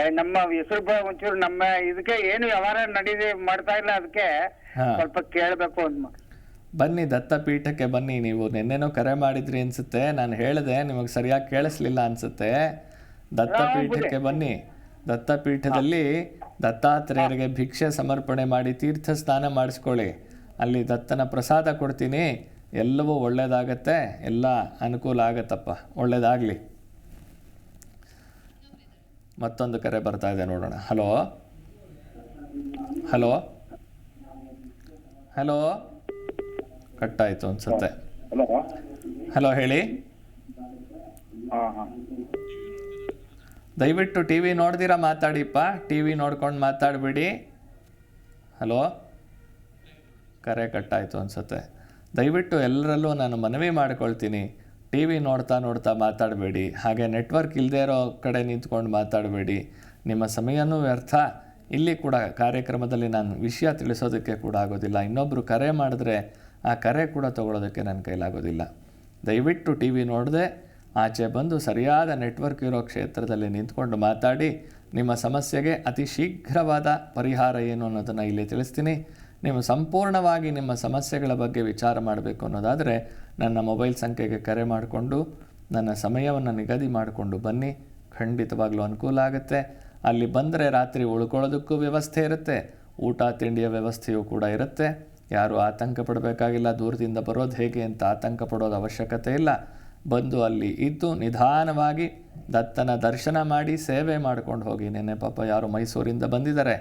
ನಮ್ಮ ಹೆಸರು ಒಂಚೂರು ನಮ್ಮ ಇದಕ್ಕೆ ಏನು ವ್ಯವಹಾರ ನಡೀದೆ ಮಾಡ್ತಾ ಇಲ್ಲ ಅದಕ್ಕೆ ಸ್ವಲ್ಪ ಕೇಳ್ಬೇಕು ಅಂತ ಬನ್ನಿ ದತ್ತಪೀಠಕ್ಕೆ ಬನ್ನಿ ನೀವು. ನಿನ್ನೇನೋ ಕರೆ ಮಾಡಿದ್ರಿ ಅನ್ಸುತ್ತೆ. ನಾನು ಹೇಳಿದೆ ನಿಮಗೆ ಸರಿಯಾಗಿ ಕೇಳಿಸ್ಲಿಲ್ಲ ಅನ್ಸುತ್ತೆ. ದತ್ತಪೀಠಕ್ಕೆ ಬನ್ನಿ. ದತ್ತಪೀಠದಲ್ಲಿ ದತ್ತಾತ್ರೇಯರಿಗೆ ಭಿಕ್ಷೆ ಸಮರ್ಪಣೆ ಮಾಡಿ ತೀರ್ಥ ಸ್ನಾನ ಮಾಡಿಸ್ಕೊಳ್ಳಿ. ಅಲ್ಲಿ ದತ್ತನ ಪ್ರಸಾದ ಕೊಡ್ತೀನಿ. ಎಲ್ಲವೂ ಒಳ್ಳೇದಾಗತ್ತೆ. ಎಲ್ಲ ಅನುಕೂಲ ಆಗತ್ತಪ್ಪ. ಒಳ್ಳೇದಾಗಲಿ. ಮತ್ತೊಂದು ಕರೆ ಬರ್ತಾ ಇದೆ ನೋಡೋಣ. ಹಲೋ ಹಲೋ ಹಲೋ ಕಟ್ಟಾಯಿತು ಅನ್ಸುತ್ತೆ. ಹಲೋ ಹೇಳಿ? ದಯವಿಟ್ಟು ಟಿ ವಿ ನೋಡ್ದಿರಾ ಮಾತಾಡಿಪ್ಪ. ಟಿ ವಿ ನೋಡ್ಕೊಂಡು ಮಾತಾಡಬೇಡಿ. ಹಲೋ ಕರೆ ಕಟ್ಟಾಯಿತು ಅನ್ಸುತ್ತೆ. ದಯವಿಟ್ಟು ಎಲ್ಲರಲ್ಲೂ ನಾನು ಮನವಿ ಮಾಡ್ಕೊಳ್ತೀನಿ. ಟಿ ವಿ ನೋಡ್ತಾ ನೋಡ್ತಾ ಮಾತಾಡಬೇಡಿ. ಹಾಗೆ ನೆಟ್ವರ್ಕ್ ಇಲ್ಲದೇ ಇರೋ ಕಡೆ ನಿಂತ್ಕೊಂಡು ಮಾತಾಡಬೇಡಿ. ನಿಮ್ಮ ಸಮಯನೂ ವ್ಯರ್ಥ. ಇಲ್ಲಿ ಕೂಡ ಕಾರ್ಯಕ್ರಮದಲ್ಲಿ ನಾನು ವಿಷಯ ತಿಳಿಸೋದಕ್ಕೆ ಕೂಡ ಆಗೋದಿಲ್ಲ. ಇನ್ನೊಬ್ಬರು ಕರೆ ಮಾಡಿದ್ರೆ ಆ ಕರೆ ಕೂಡ ತಗೊಳ್ಳೋದಕ್ಕೆ ನನ್ನ ಕೈಲಾಗೋದಿಲ್ಲ. ದಯವಿಟ್ಟು ಟಿ ವಿ ನೋಡದೆ, ಆಚೆ ಬಂದು ಸರಿಯಾದ ನೆಟ್ವರ್ಕ್ ಇರೋ ಕ್ಷೇತ್ರದಲ್ಲಿ ನಿಂತ್ಕೊಂಡು ಮಾತಾಡಿ. ನಿಮ್ಮ ಸಮಸ್ಯೆಗೆ ಅತಿ ಶೀಘ್ರವಾದ ಪರಿಹಾರ ಏನು ಅನ್ನೋದನ್ನು ಇಲ್ಲಿ ತಿಳಿಸ್ತೀನಿ. ನೀವು ಸಂಪೂರ್ಣವಾಗಿ ನಿಮ್ಮ ಸಮಸ್ಯೆಗಳ ಬಗ್ಗೆ ವಿಚಾರ ಮಾಡಬೇಕು ಅನ್ನೋದಾದರೆ ನನ್ನ ಮೊಬೈಲ್ ಸಂಖ್ಯೆಗೆ ಕರೆ ಮಾಡಿಕೊಂಡು, ನನ್ನ ಸಮಯವನ್ನು ನಿಗದಿ ಮಾಡಿಕೊಂಡು ಬನ್ನಿ. ಖಂಡಿತವಾಗ್ಲೂ ಅನುಕೂಲ ಆಗುತ್ತೆ. ಅಲ್ಲಿ ಬಂದರೆ ರಾತ್ರಿ ಉಳ್ಕೊಳ್ಳೋದಕ್ಕೂ ವ್ಯವಸ್ಥೆ ಇರುತ್ತೆ. ಊಟ, ತಿಂಡಿಯ ವ್ಯವಸ್ಥೆಯೂ ಕೂಡ ಇರುತ್ತೆ. ಯಾರು ಆತಂಕ ಪಡಬೇಕಾಗಿಲ್ಲ. ದೂರದಿಂದ ಬರೋದು ಹೇಗೆ ಅಂತ ಆತಂಕ ಪಡೋದು ಅವಶ್ಯಕತೆ ಇಲ್ಲ. ಬಂದು ಅಲ್ಲಿ ಇದ್ದು ನಿಧಾನವಾಗಿ ದತ್ತನ ದರ್ಶನ ಮಾಡಿ ಸೇವೆ ಮಾಡ್ಕೊಂಡು ಹೋಗಿ. ನೆನೆ ಪಾಪ ಯಾರು ಮೈಸೂರಿಂದ ಬಂದಿದ್ದಾರೆ.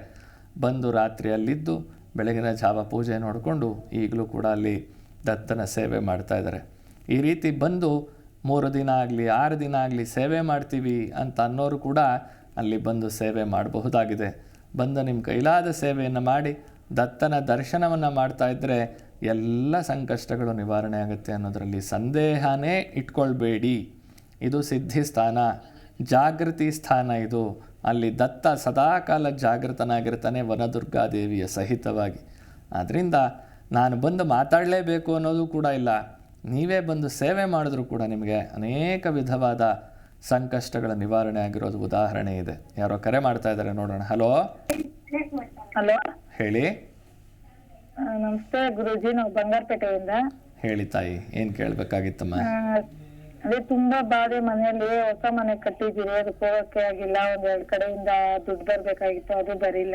ಬಂದು ರಾತ್ರಿ ಅಲ್ಲಿದ್ದು, ಬೆಳಗಿನ ಜಾವ ಪೂಜೆ ನೋಡಿಕೊಂಡು ಈಗಲೂ ಕೂಡ ಅಲ್ಲಿ ದತ್ತನ ಸೇವೆ ಮಾಡ್ತಾ ಇದ್ದಾರೆ. ಈ ರೀತಿ ಬಂದು ಮೂರು ದಿನ ಆಗಲಿ, ಆರು ದಿನ ಆಗಲಿ ಸೇವೆ ಮಾಡ್ತೀವಿ ಅಂತ ಅನ್ನೋರು ಕೂಡ ಅಲ್ಲಿ ಬಂದು ಸೇವೆ ಮಾಡಬಹುದಾಗಿದೆ. ಬಂದು ನಿಮ್ಮ ಕೈಲಾದ ಸೇವೆಯನ್ನು ಮಾಡಿ, ದತ್ತನ ದರ್ಶನವನ್ನು ಮಾಡ್ತಾ ಇದ್ದರೆ ಎಲ್ಲ ಸಂಕಷ್ಟಗಳು ನಿವಾರಣೆ ಆಗುತ್ತೆ ಅನ್ನೋದರಲ್ಲಿ ಸಂದೇಹನೇ ಇಟ್ಕೊಳ್ಬೇಡಿ. ಇದು ಸಿದ್ಧಿ ಸ್ಥಾನ, ಜಾಗೃತಿ ಸ್ಥಾನ ಇದು. ಅಲ್ಲಿ ದತ್ತ ಸದಾಕಾಲ ಜಾಗೃತನಾಗಿರ್ತಾನೆ ವನದುರ್ಗಾದೇವಿಯ ಸಹಿತವಾಗಿ. ಆದ್ದರಿಂದ ನಾನು ಬಂದು ಮಾತಾಡಲೇಬೇಕು ಅನ್ನೋದು ಕೂಡ ಇಲ್ಲ. ನೀವೇ ಬಂದು ಸೇವೆ ಮಾಡಿದ್ರು ಕೂಡ ನಿಮಗೆ ಅನೇಕ ವಿಧವಾದ ಸಂಕಷ್ಟಗಳ ನಿವಾರಣೆ ಆಗಿರೋದು ಉದಾಹರಣೆ ಇದೆ. ಯಾರೋ ಕರೆ ಮಾಡ್ತಾ ಇದ್ದಾರೆ ನೋಡೋಣ. ಹಲೋ? ಹಲೋ? ಹೇಳಿ. ನಮಸ್ತೆ ಗುರುಜಿ ನಾವು ಬಂಗಾರಪೇಟೆಯಿಂದ. ಹೇಳಿ ತಾಯಿ ಏನ್ ಕೇಳ್ಬೇಕಾಗಿತ್ತಮ್ಮ? ಅದೇ ತುಂಬಾ ಬಾಧೆ ಮನೆಯಲ್ಲಿ ಹೊಸ ಮನೆ ಕಟ್ಟಿದ್ದೀರಿ ಅದಕ್ಕೆ ಹೋಗಕ್ಕೆ ಆಗಿಲ್ಲ ಒಂದ್ ಎರಡ್ ಕಡೆಯಿಂದ ದುಡ್ಡು ಬರ್ಬೇಕಾಗಿತ್ತು ಅದು ಬರಿಲ್ಲ.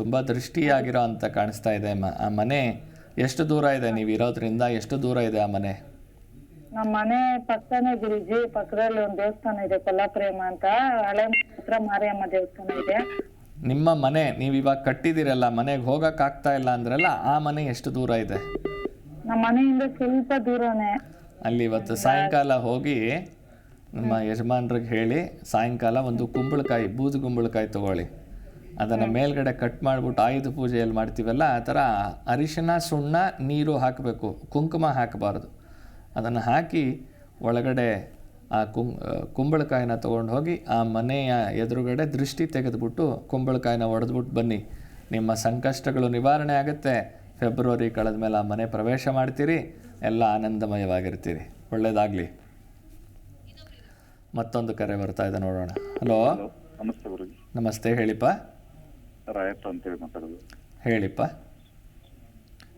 ತುಂಬ ದೃಷ್ಟಿಯಾಗಿರೋ ಅಂತ ಕಾಣಿಸ್ತಾ ಇದೆ. ಆ ಮನೆ ಎಷ್ಟು ದೂರ ಇದೆ? ನೀವು ಇರೋದ್ರಿಂದ ಎಷ್ಟು ದೂರ ಇದೆ ಆ ಮನೆ? ನಮ್ಮ ಮನೆ ಪಕ್ಕನೇ ಗುರುಜಿ ಪಕ್ಕದಲ್ಲಿ ಒಂದು ದೇವಸ್ಥಾನ ಇದೆ ಕೊಲ್ಲಾಪ್ರೇಮ ಅಂತ. ಹಳೆ ಹತ್ರ ಮಾರಿಯಮ್ಮ ದೇವಸ್ಥಾನ ಇದೆ. ನಿಮ್ಮ ಮನೆ ನೀವು ಇವಾಗ ಕಟ್ಟಿದಿರಲ್ಲ ಮನೆಗೆ ಆಗ್ತಾ ಇಲ್ಲ ಅಂದ್ರಲ್ಲ ಆ ಮನೆ ಎಷ್ಟು ದೂರ ಇದೆ? ನಮ್ಮ ಮನೆಯಿಂದ ಸ್ವಲ್ಪ ದೂರನೇ. ಅಲ್ಲಿ ಇವತ್ತು ಸಾಯಂಕಾಲ ಹೋಗಿ ನಮ್ಮ ಯಜಮಾನ್ರಿಗೆ ಹೇಳಿ ಸಾಯಂಕಾಲ ಒಂದು ಕುಂಬಳಕಾಯಿ ಬೂದು ಕುಂಬಳಕಾಯಿ ತಗೊಳ್ಳಿ. ಅದನ್ನು ಮೇಲ್ಗಡೆ ಕಟ್ ಮಾಡಿಬಿಟ್ಟು ಆಯುಧ ಪೂಜೆಯಲ್ಲಿ ಮಾಡ್ತೀವಲ್ಲ ಆ ಥರ ಅರಿಶಿನ ಸುಣ್ಣ ನೀರು ಹಾಕಬೇಕು. ಕುಂಕುಮ ಹಾಕಬಾರ್ದು. ಅದನ್ನು ಹಾಕಿ ಒಳಗಡೆ ಆ ಕುಂ ಕುಂಬಳಕಾಯಿನ ತೊಗೊಂಡು ಹೋಗಿ ಆ ಮನೆಯ ಎದುರುಗಡೆ ದೃಷ್ಟಿ ತೆಗೆದುಬಿಟ್ಟು ಕುಂಬಳಕಾಯಿನ ಒಡೆದ್ಬಿಟ್ಟು ಬನ್ನಿ. ನಿಮ್ಮ ಸಂಕಷ್ಟಗಳು ನಿವಾರಣೆ ಆಗುತ್ತೆ. ಫೆಬ್ರವರಿ ಕಳೆದ ಮೇಲೆ ಆ ಮನೆ ಪ್ರವೇಶ ಮಾಡ್ತೀರಿ. ಎಲ್ಲ ಆನಂದಮಯವಾಗಿರ್ತೀರಿ. ಒಳ್ಳೆಯದಾಗಲಿ ಮತ್ತೊಂದು ಕರೆ ಬರ್ತಾ ಇದೆ ನೋಡೋಣ. ಹಲೋ? ಹಲೋ ನಮಸ್ತೆ ಗುರುಜಿ. ನಮಸ್ತೆ ಹೇಳಿಪ್ಪ. ರಾಯಪ್ಪ ಅಂತೇಳಿ ಮಾತಾಡೋದು. ಹೇಳಿಪ್ಪ.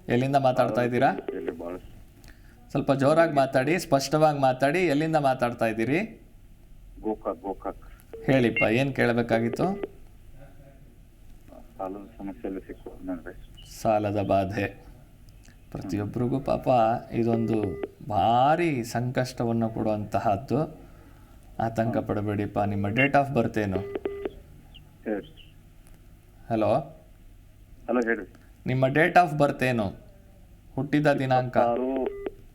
ಎಲ್ಲಿಂದ ಮಾತಾಡ್ತಾ ಇದ್ದೀರಾ? ಇಲ್ಲಿ ಭಾಳ ಸ್ವಲ್ಪ ಜೋರಾಗಿ ಮಾತಾಡಿ ಸ್ಪಷ್ಟವಾಗಿ ಮಾತಾಡಿ ಎಲ್ಲಿಂದ ಮಾತಾಡ್ತಾ ಇದ್ದೀರಿ? ಗೋಕಾಕ್ ಗೋಕಾಕ್. ಹೇಳಿಪ್ಪ ಏನು ಕೇಳಬೇಕಾಗಿತ್ತು? ಸಾಲದ ಸಮಸ್ಯೆಯಲ್ಲಿ ಸಿಕ್ಕು ಸಾಲದ ಬಾಧೆ. ಪ್ರತಿಯೊಬ್ಬರಿಗೂ ಪಾಪ ಇದೊಂದು ಭಾರಿ ಸಂಕಷ್ಟವನ್ನು ಕೊಡುವಂತಹದ್ದು. ಆತಂಕ ಪಡಬೇಡಿಪ್ಪ ನಿಮ್ಮ ಡೇಟ್ ಆಫ್ ಬರ್ತ್ ಏನು? ಹಲೋ? ಹಲೋ ಹೇಳಿ. ನಿಮ್ಮ ಡೇಟ್ ಆಫ್ ಬರ್ತ್ ಏನು? ಹುಟ್ಟಿದ ದಿನಾಂಕ? ಆರು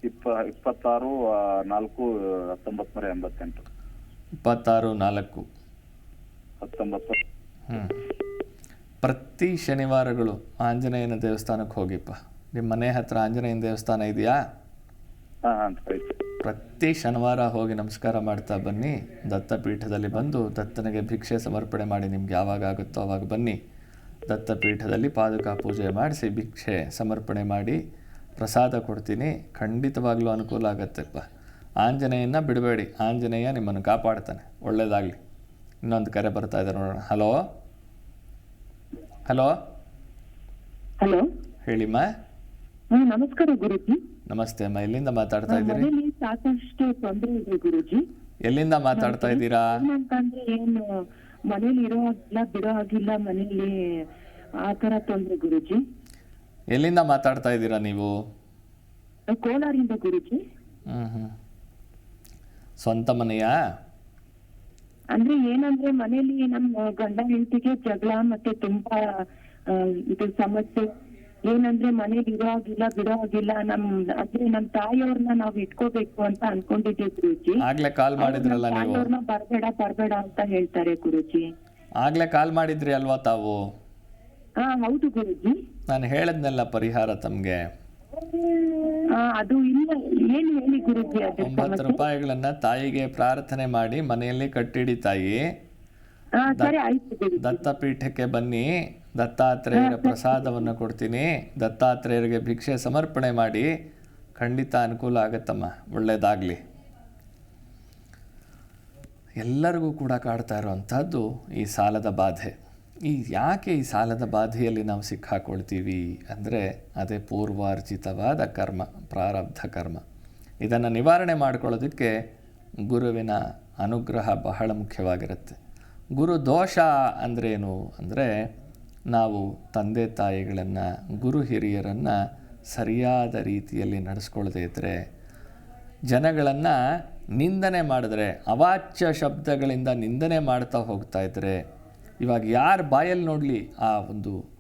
ಇಪ್ಪ ಇಪ್ಪತ್ತಾರು ಆ, ನಾಲ್ಕು ಹತ್ತೊಂಬತ್ತು ನೂರ ಎಂಬತ್ತೆಂಟು. ಇಪ್ಪತ್ತಾರು ನಾಲ್ಕು. ಹತ್ತೊಂಬತ್ತು. ಹ್ಞೂ ಪ್ರತಿ ಶನಿವಾರಗಳು ಆಂಜನೇಯನ ದೇವಸ್ಥಾನಕ್ಕೆ ಹೋಗಿಪ್ಪ. ನಿಮ್ಮ ಮನೆ ಹತ್ರ ಆಂಜನೇಯನ ದೇವಸ್ಥಾನ ಇದೆಯಾ? ಹಾಂ ಹಾಂ ಆಯ್ತು ಪ್ರತಿ ಶನಿವಾರ ಹೋಗಿ ನಮಸ್ಕಾರ ಮಾಡ್ತಾ ಬನ್ನಿ. ದತ್ತಪೀಠದಲ್ಲಿ ಬಂದು ದತ್ತನಿಗೆ ಭಿಕ್ಷೆ ಸಮರ್ಪಣೆ ಮಾಡಿ ನಿಮ್ಗೆ ಯಾವಾಗ ಆಗುತ್ತೋ ಅವಾಗ ಬನ್ನಿ. ದತ್ತಪೀಠದಲ್ಲಿ ಪಾದುಕಾ ಪೂಜೆ ಮಾಡಿಸಿ ಭಿಕ್ಷೆ ಸಮರ್ಪಣೆ ಮಾಡಿ ಪ್ರಸಾದ ಕೊಡ್ತೀನಿ. ಖಂಡಿತವಾಗ್ಲೂ ಅನುಕೂಲ ಆಗತ್ತೆಪ್ಪ ಆಂಜನೇಯನ ಬಿಡಬೇಡಿ. ಆಂಜನೇಯ ನಿಮ್ಮನ್ನು ಕಾಪಾಡ್ತಾನೆ. ಒಳ್ಳೆಯದಾಗಲಿ ಇನ್ನೊಂದು ಕರೆ ಬರ್ತಾ ಇದೆ ನೋಡೋಣ. ಹಲೋ? ಹಲೋ? ಹಲೋ? ಹೇಳಿಮ್ಮ ನಮಸ್ಕಾರ ಗುರುಜಿ. ನಮಸ್ತೆ ಅಮ್ಮ ಎಲ್ಲಿಂದ ಮಾತಾಡ್ತಾ ಇದ್ದೀರಿ? ಸಾಕಷ್ಟು ತೊಂದರೆ ಇದೆ ಗುರುಜಿ. ಎಲ್ಲಿಂದ ಮಾತಾಡ್ತಾ ಇದ್ದೀರಾ? ಏನು ಮನೇಲಿ ಇರೋ ಹಾಗಿಲ್ಲ ಬಿಡೋ ಹಾಗಿಲ್ಲ ಮನೇಲಿ ಆ ತರ ತೊಂದ್ರೆ ಗುರುಜಿ. ಎಲ್ಲಿಂದ ಮಾತಾಡ್ತಾ ಇದ್ದೀರಾ ನೀವು? ಕೋಲಾರಿಂದ ಗುರುಜಿ. ಹ್ಮ್ ಸ್ವಂತ ಮನೆಯಾ? ಅಂದ್ರೆ ಏನಂದ್ರೆ ಮನೇಲಿ ನಮ್ಮ ಗಂಡ ಹೆಂಡತಿಗೆ ಜಗಳ ಮತ್ತೆ ತುಂಬಾ ಇದು ಸಮಸ್ಯೆ ಏನಂದ್ರೆ ಮನೇಲಿ ಇರೋ ಹಾಗಿಲ್ಲ ಬಿಡೋ ಹಾಗಿಲ್ಲ ನಮ್ ಅಂದ್ರೆ ನಮ್ ತಾಯಿಯವ್ರನ್ನ ನಾವ್ ಇಟ್ಕೋಬೇಕು ಅಂತ ಅನ್ಕೊಂಡಿದ್ದೆ ಗುರುಜಿ. ಆಗ್ಲೇ ಕಾಲ್ ಮಾಡಿದ್ರಲ್ಲ ನೀವು? ತಾಯಿಯವ್ರನ್ನ ಬರ್ಬೇಡ ಬರ್ಬೇಡ ಅಂತ ಹೇಳ್ತಾರೆ ಗುರುಜಿ. ಆಗ್ಲೇ ಕಾಲ್ ಮಾಡಿದ್ರಿ ಅಲ್ವಾ ತಾವು? ಹಾ ಹೌದು ಗುರುಜಿ. ನಾನು ಹೇಳದ್ನೆಲ್ಲ ಪರಿಹಾರ ತಮ್ಗೆ. ಆ, ಅದು ಇಲ್ಲ ಏನ್ ಹೇಳಿ ಗುರುಜಿ ಒಂಬತ್ತು ರೂಪಾಯಿಗಳನ್ನ ತಾಯಿಗೆ ಪ್ರಾರ್ಥನೆ ಮಾಡಿ ಮನೆಯಲ್ಲಿ ಕಟ್ಟಿಡಿ ತಾಯಿ. ಹಾ ಸರಿ ಆಯ್ತು ಗುರುಜಿ. ದತ್ತಪೀಠಕ್ಕೆ ಬನ್ನಿ. ದತ್ತಾತ್ರೇಯರ ಪ್ರಸಾದವನ್ನು ಕೊಡ್ತೀನಿ. ದತ್ತಾತ್ರೇಯರಿಗೆ ಭಿಕ್ಷೆ ಸಮರ್ಪಣೆ ಮಾಡಿ ಖಂಡಿತ ಅನುಕೂಲ ಆಗತ್ತಮ್ಮ ಒಳ್ಳೆಯದಾಗಲಿ ಎಲ್ಲರಿಗೂ ಕೂಡ ಕಾಡ್ತಾ ಇರುವಂಥದ್ದು ಈ ಸಾಲದ ಬಾಧೆ. ಈ ಯಾಕೆ ಈ ಸಾಲದ ಬಾಧೆಯಲ್ಲಿ ನಾವು ಸಿಕ್ಕಾಕೊಳ್ತೀವಿ ಅಂದರೆ ಅದೇ ಪೂರ್ವಾರ್ಜಿತವಾದ ಕರ್ಮ, ಪ್ರಾರಬ್ಧ ಕರ್ಮ. ಇದನ್ನು ನಿವಾರಣೆ ಮಾಡಿಕೊಳ್ಳೋದಕ್ಕೆ ಗುರುವಿನ ಅನುಗ್ರಹ ಬಹಳ ಮುಖ್ಯವಾಗಿರುತ್ತೆ. ಗುರು ದೋಷ ಅಂದ್ರೇನು ಅಂದರೆ ನಾವು ತಂದೆ ತಾಯಿಗಳನ್ನು, ಗುರು ಹಿರಿಯರನ್ನು ಸರಿಯಾದ ರೀತಿಯಲ್ಲಿ ನಡೆಸ್ಕೊಳ್ಳದೇ ಇದ್ದರೆ ಜನಗಳನ್ನು ನಿಂದನೆ ಮಾಡಿದ್ರೆ, ಅವಾಚ್ಯ ಶಬ್ದಗಳಿಂದ ನಿಂದನೆ ಮಾಡ್ತಾ ಹೋಗ್ತಾ ಇದ್ದರೆ ಇವಾಗ ಯಾರ ಬಾಯಲ್ಲಿ ನೋಡಲಿ ಆ ಒಂದು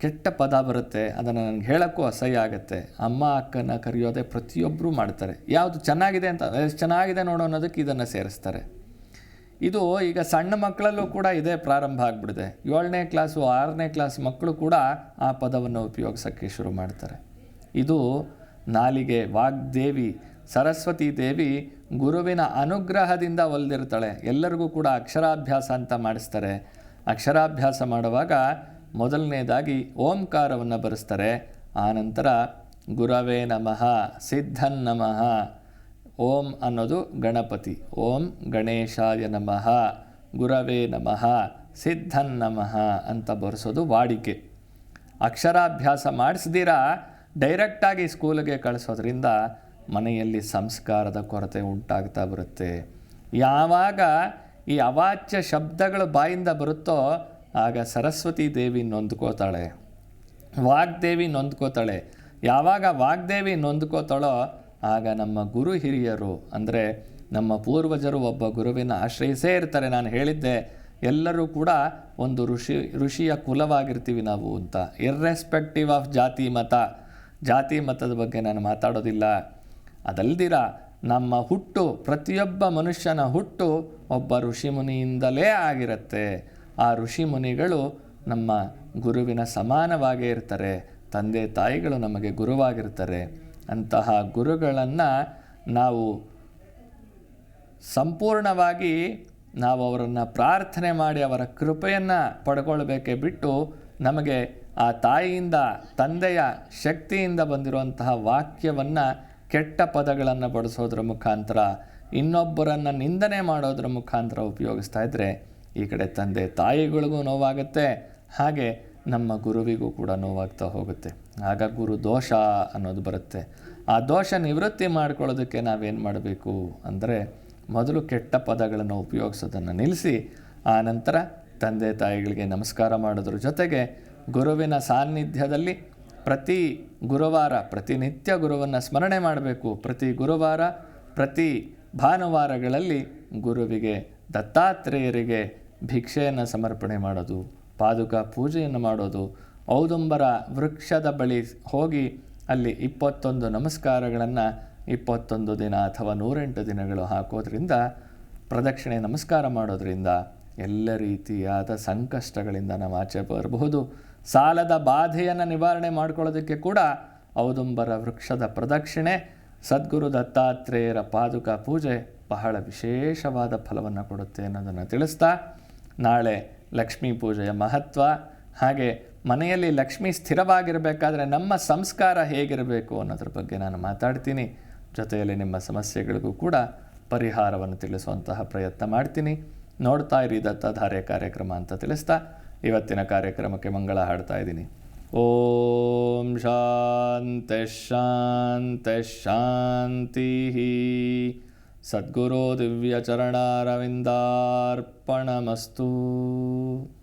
ಕೆಟ್ಟ ಪದ ಬರುತ್ತೆ, ಅದನ್ನು ನನಗೆ ಹೇಳೋಕ್ಕೂ ಅಸಹ್ಯ ಆಗುತ್ತೆ. ಅಮ್ಮ, ಅಕ್ಕನ ಕರೆಯೋದೇ ಪ್ರತಿಯೊಬ್ಬರೂ ಮಾಡ್ತಾರೆ. ಯಾವುದು ಚೆನ್ನಾಗಿದೆ ಅಂತ ಎಷ್ಟು ಚೆನ್ನಾಗಿದೆ ನೋಡೋ ಅನ್ನೋದಕ್ಕೆ ಇದನ್ನು ಸೇರಿಸ್ತಾರೆ. ಇದು ಈಗ ಸಣ್ಣ ಮಕ್ಕಳಲ್ಲೂ ಕೂಡ ಇದೇ ಪ್ರಾರಂಭ ಆಗಿಬಿಡಿದೆ. ಏಳನೇ ಕ್ಲಾಸು ಆರನೇ ಕ್ಲಾಸ್ ಮಕ್ಕಳು ಕೂಡ ಆ ಪದವನ್ನು ಉಪಯೋಗಿಸೋಕ್ಕೆ ಶುರು ಮಾಡ್ತಾರೆ. ಇದು ನಾಲಿಗೆ ವಾಗ್ದೇವಿ, ಸರಸ್ವತಿ ದೇವಿ ಗುರುವಿನ ಅನುಗ್ರಹದಿಂದ ಒಲ್ದಿರ್ತಾಳೆ. ಎಲ್ಲರಿಗೂ ಕೂಡ ಅಕ್ಷರಾಭ್ಯಾಸ ಅಂತ ಮಾಡಿಸ್ತಾರೆ. ಅಕ್ಷರಾಭ್ಯಾಸ ಮಾಡುವಾಗ ಮೊದಲನೇದಾಗಿ ಓಂಕಾರವನ್ನು ಬರೆಸ್ತಾರೆ. ಆನಂತರ ಗುರವೇ ನಮಃ ಸಿದ್ಧನ್ ಓಂ ಅನ್ನೋದು ಗಣಪತಿ. ಓಂ ಗಣೇಶಾಯ ನಮಃ, ಗುರವೇ ನಮಃ ಸಿದ್ಧನ್ ನಮಃ ಅಂತ ಬರೆಸೋದು ವಾಡಿಕೆ. ಅಕ್ಷರಾಭ್ಯಾಸ ಮಾಡಿಸ್ದಿರಾ ಡೈರೆಕ್ಟಾಗಿ ಸ್ಕೂಲಿಗೆ ಕಳಿಸೋದ್ರಿಂದ ಮನೆಯಲ್ಲಿ ಸಂಸ್ಕಾರದ ಕೊರತೆ ಉಂಟಾಗ್ತಾ ಬರುತ್ತೆ. ಯಾವಾಗ ಈ ಅವಾಚ್ಯ ಶಬ್ದಗಳು ಬಾಯಿಂದ ಬರುತ್ತೋ, ಆಗ ಸರಸ್ವತಿ ದೇವಿ ನೊಂದ್ಕೋತಾಳೆ. ವಾಗ್ದೇವಿ ನೊಂದ್ಕೋತಾಳೆ. ಯಾವಾಗ ವಾಗ್ದೇವಿ ನೊಂದ್ಕೋತಾಳೋ ಆಗ ನಮ್ಮ ಗುರು ಹಿರಿಯರು, ಅಂದರೆ ನಮ್ಮ ಪೂರ್ವಜರು ಒಬ್ಬ ಗುರುವಿನ ಆಶ್ರಯಿಸೇ ಇರ್ತಾರೆ, ನಾನು ಹೇಳಿದ್ದೆ. ಎಲ್ಲರೂ ಕೂಡ ಒಂದು ಋಷಿ, ಋಷಿಯ ಕುಲವಾಗಿರ್ತೀವಿ ನಾವು ಅಂತ. ಇರ್ರೆಸ್ಪೆಕ್ಟಿವ್ ಆಫ್ ಜಾತಿ ಮತ. ಜಾತಿ ಮತದ ಬಗ್ಗೆ ನಾನು ಮಾತಾಡೋದಿಲ್ಲ. ಅದಲ್ದಿರ ನಮ್ಮ ಹುಟ್ಟು, ಪ್ರತಿಯೊಬ್ಬ ಮನುಷ್ಯನ ಹುಟ್ಟು ಒಬ್ಬ ಋಷಿಮುನಿಯಿಂದಲೇ ಆಗಿರುತ್ತೆ. ಆ ಋಷಿಮುನಿಗಳು ನಮ್ಮ ಗುರುವಿನ ಸಮಾನವಾಗೇ ಇರ್ತಾರೆ. ತಂದೆ ತಾಯಿಗಳು ನಮಗೆ ಗುರುವಾಗಿರ್ತಾರೆ. ಅಂತಹ ಗುರುಗಳನ್ನು ನಾವು ಸಂಪೂರ್ಣವಾಗಿ ನಾವು ಅವರನ್ನು ಪ್ರಾರ್ಥನೆ ಮಾಡಿ ಅವರ ಕೃಪೆಯನ್ನು ಪಡ್ಕೊಳ್ಬೇಕೇ ಬಿಟ್ಟು ನಮಗೆ ಆ ತಾಯಿಯಿಂದ, ತಂದೆಯ ಶಕ್ತಿಯಿಂದ ಬಂದಿರುವಂತಹ ವಾಕ್ಯವನ್ನು ಕೆಟ್ಟ ಪದಗಳನ್ನು ಬಳಸೋದ್ರ ಮುಖಾಂತರ, ಇನ್ನೊಬ್ಬರನ್ನು ನಿಂದನೆ ಮಾಡೋದ್ರ ಮುಖಾಂತರ ಉಪಯೋಗಿಸ್ತಾ ಇದ್ದರೆ ಈ ಕಡೆ ತಂದೆ ತಾಯಿಗಳಿಗೂ ನೋವಾಗುತ್ತೆ, ಹಾಗೆ ನಮ್ಮ ಗುರುವಿಗೂ ಕೂಡ ನೋವಾಗ್ತಾ ಹೋಗುತ್ತೆ. ಆಗ ಗುರು ದೋಷ ಅನ್ನೋದು ಬರುತ್ತೆ. ಆ ದೋಷ ನಿವೃತ್ತಿ ಮಾಡ್ಕೊಳ್ಳೋದಕ್ಕೆ ನಾವೇನು ಮಾಡಬೇಕು ಅಂದರೆ ಮೊದಲು ಕೆಟ್ಟ ಪದಗಳನ್ನು ಉಪಯೋಗಿಸೋದನ್ನು ನಿಲ್ಲಿಸಿ, ಆ ನಂತರ ತಂದೆ ತಾಯಿಗಳಿಗೆ ನಮಸ್ಕಾರ ಮಾಡೋದ್ರ ಜೊತೆಗೆ ಗುರುವಿನ ಸಾನ್ನಿಧ್ಯದಲ್ಲಿ ಪ್ರತಿ ಗುರುವಾರ ಪ್ರತಿನಿತ್ಯ ಗುರುವನ್ನು ಸ್ಮರಣೆ ಮಾಡಬೇಕು. ಪ್ರತಿ ಗುರುವಾರ, ಪ್ರತಿ ಭಾನುವಾರಗಳಲ್ಲಿ ಗುರುವಿಗೆ ದತ್ತಾತ್ರೇಯರಿಗೆ ಭಿಕ್ಷೆಯನ್ನು ಸಮರ್ಪಣೆ ಮಾಡೋದು, ಪಾದುಕ ಪೂಜೆಯನ್ನು ಮಾಡೋದು, ಔದುಂಬರ ವೃಕ್ಷದ ಬಳಿ ಹೋಗಿ ಅಲ್ಲಿ ಇಪ್ಪತ್ತೊಂದು ನಮಸ್ಕಾರಗಳನ್ನು ಇಪ್ಪತ್ತೊಂದು ದಿನ ಅಥವಾ ನೂರೆಂಟು ದಿನಗಳು ಹಾಕೋದ್ರಿಂದ, ಪ್ರದಕ್ಷಿಣೆ ನಮಸ್ಕಾರ ಮಾಡೋದ್ರಿಂದ ಎಲ್ಲ ರೀತಿಯಾದ ಸಂಕಷ್ಟಗಳಿಂದ ನಾವು ಆಚೆ ಬರಬಹುದು. ಸಾಲದ ಬಾಧೆಯನ್ನು ನಿವಾರಣೆ ಮಾಡ್ಕೊಳ್ಳೋದಕ್ಕೆ ಕೂಡ ಔದುಂಬರ ವೃಕ್ಷದ ಪ್ರದಕ್ಷಿಣೆ, ಸದ್ಗುರು ದತ್ತಾತ್ರೇಯರ ಪಾದುಕ ಪೂಜೆ ಬಹಳ ವಿಶೇಷವಾದ ಫಲವನ್ನು ಕೊಡುತ್ತೆ ಅನ್ನೋದನ್ನು ತಿಳಿಸ್ತಾ, ನಾಳೆ ಲಕ್ಷ್ಮೀ ಪೂಜೆಯ ಮಹತ್ವ ಹಾಗೆ ಮನೆಯಲ್ಲಿ ಲಕ್ಷ್ಮಿ ಸ್ಥಿರವಾಗಿರಬೇಕಾದ್ರೆ ನಮ್ಮ ಸಂಸ್ಕಾರ ಹೇಗಿರಬೇಕು ಅನ್ನೋದ್ರ ಬಗ್ಗೆ ನಾನು ಮಾತಾಡ್ತೀನಿ. ಜೊತೆಯಲ್ಲಿ ನಿಮ್ಮ ಸಮಸ್ಯೆಗಳಿಗೂ ಕೂಡ ಪರಿಹಾರವನ್ನು ತಿಳಿಸುವಂತಹ ಪ್ರಯತ್ನ ಮಾಡ್ತೀನಿ. ನೋಡ್ತಾ ಇರಿ ದತ್ತಾಧಾರೆ ಕಾರ್ಯಕ್ರಮ ಅಂತ ತಿಳಿಸ್ತಾ ಇವತ್ತಿನ ಕಾರ್ಯಕ್ರಮಕ್ಕೆ ಮಂಗಳ ಹಾಡ್ತಾ ಇದ್ದೀನಿ. ಓಂ ಶಾಂತೆ ಶಾಂತೆ ಶಾಂತಿ ಸದ್ಗುರು ದಿವ್ಯಚರಣಾರವಿಂದಾರ್ಪಣಮಸ್ತು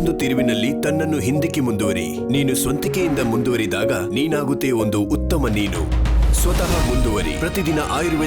ಪ್ರತಿಯೊಂದು ತಿರುವಿನಲ್ಲಿ ತನ್ನನ್ನು ಹಿಂದಕ್ಕೆ ಮುಂದುವರಿ. ನೀನು ಸ್ವಂತಿಕೆಯಿಂದ ಮುಂದುವರಿದಾಗ ನೀನಾಗುತ್ತೆ ಒಂದು ಉತ್ತಮ ನೀನು. ಸ್ವತಃ ಮುಂದುವರಿ. ಪ್ರತಿದಿನ ಆಯುರ್ವೇದ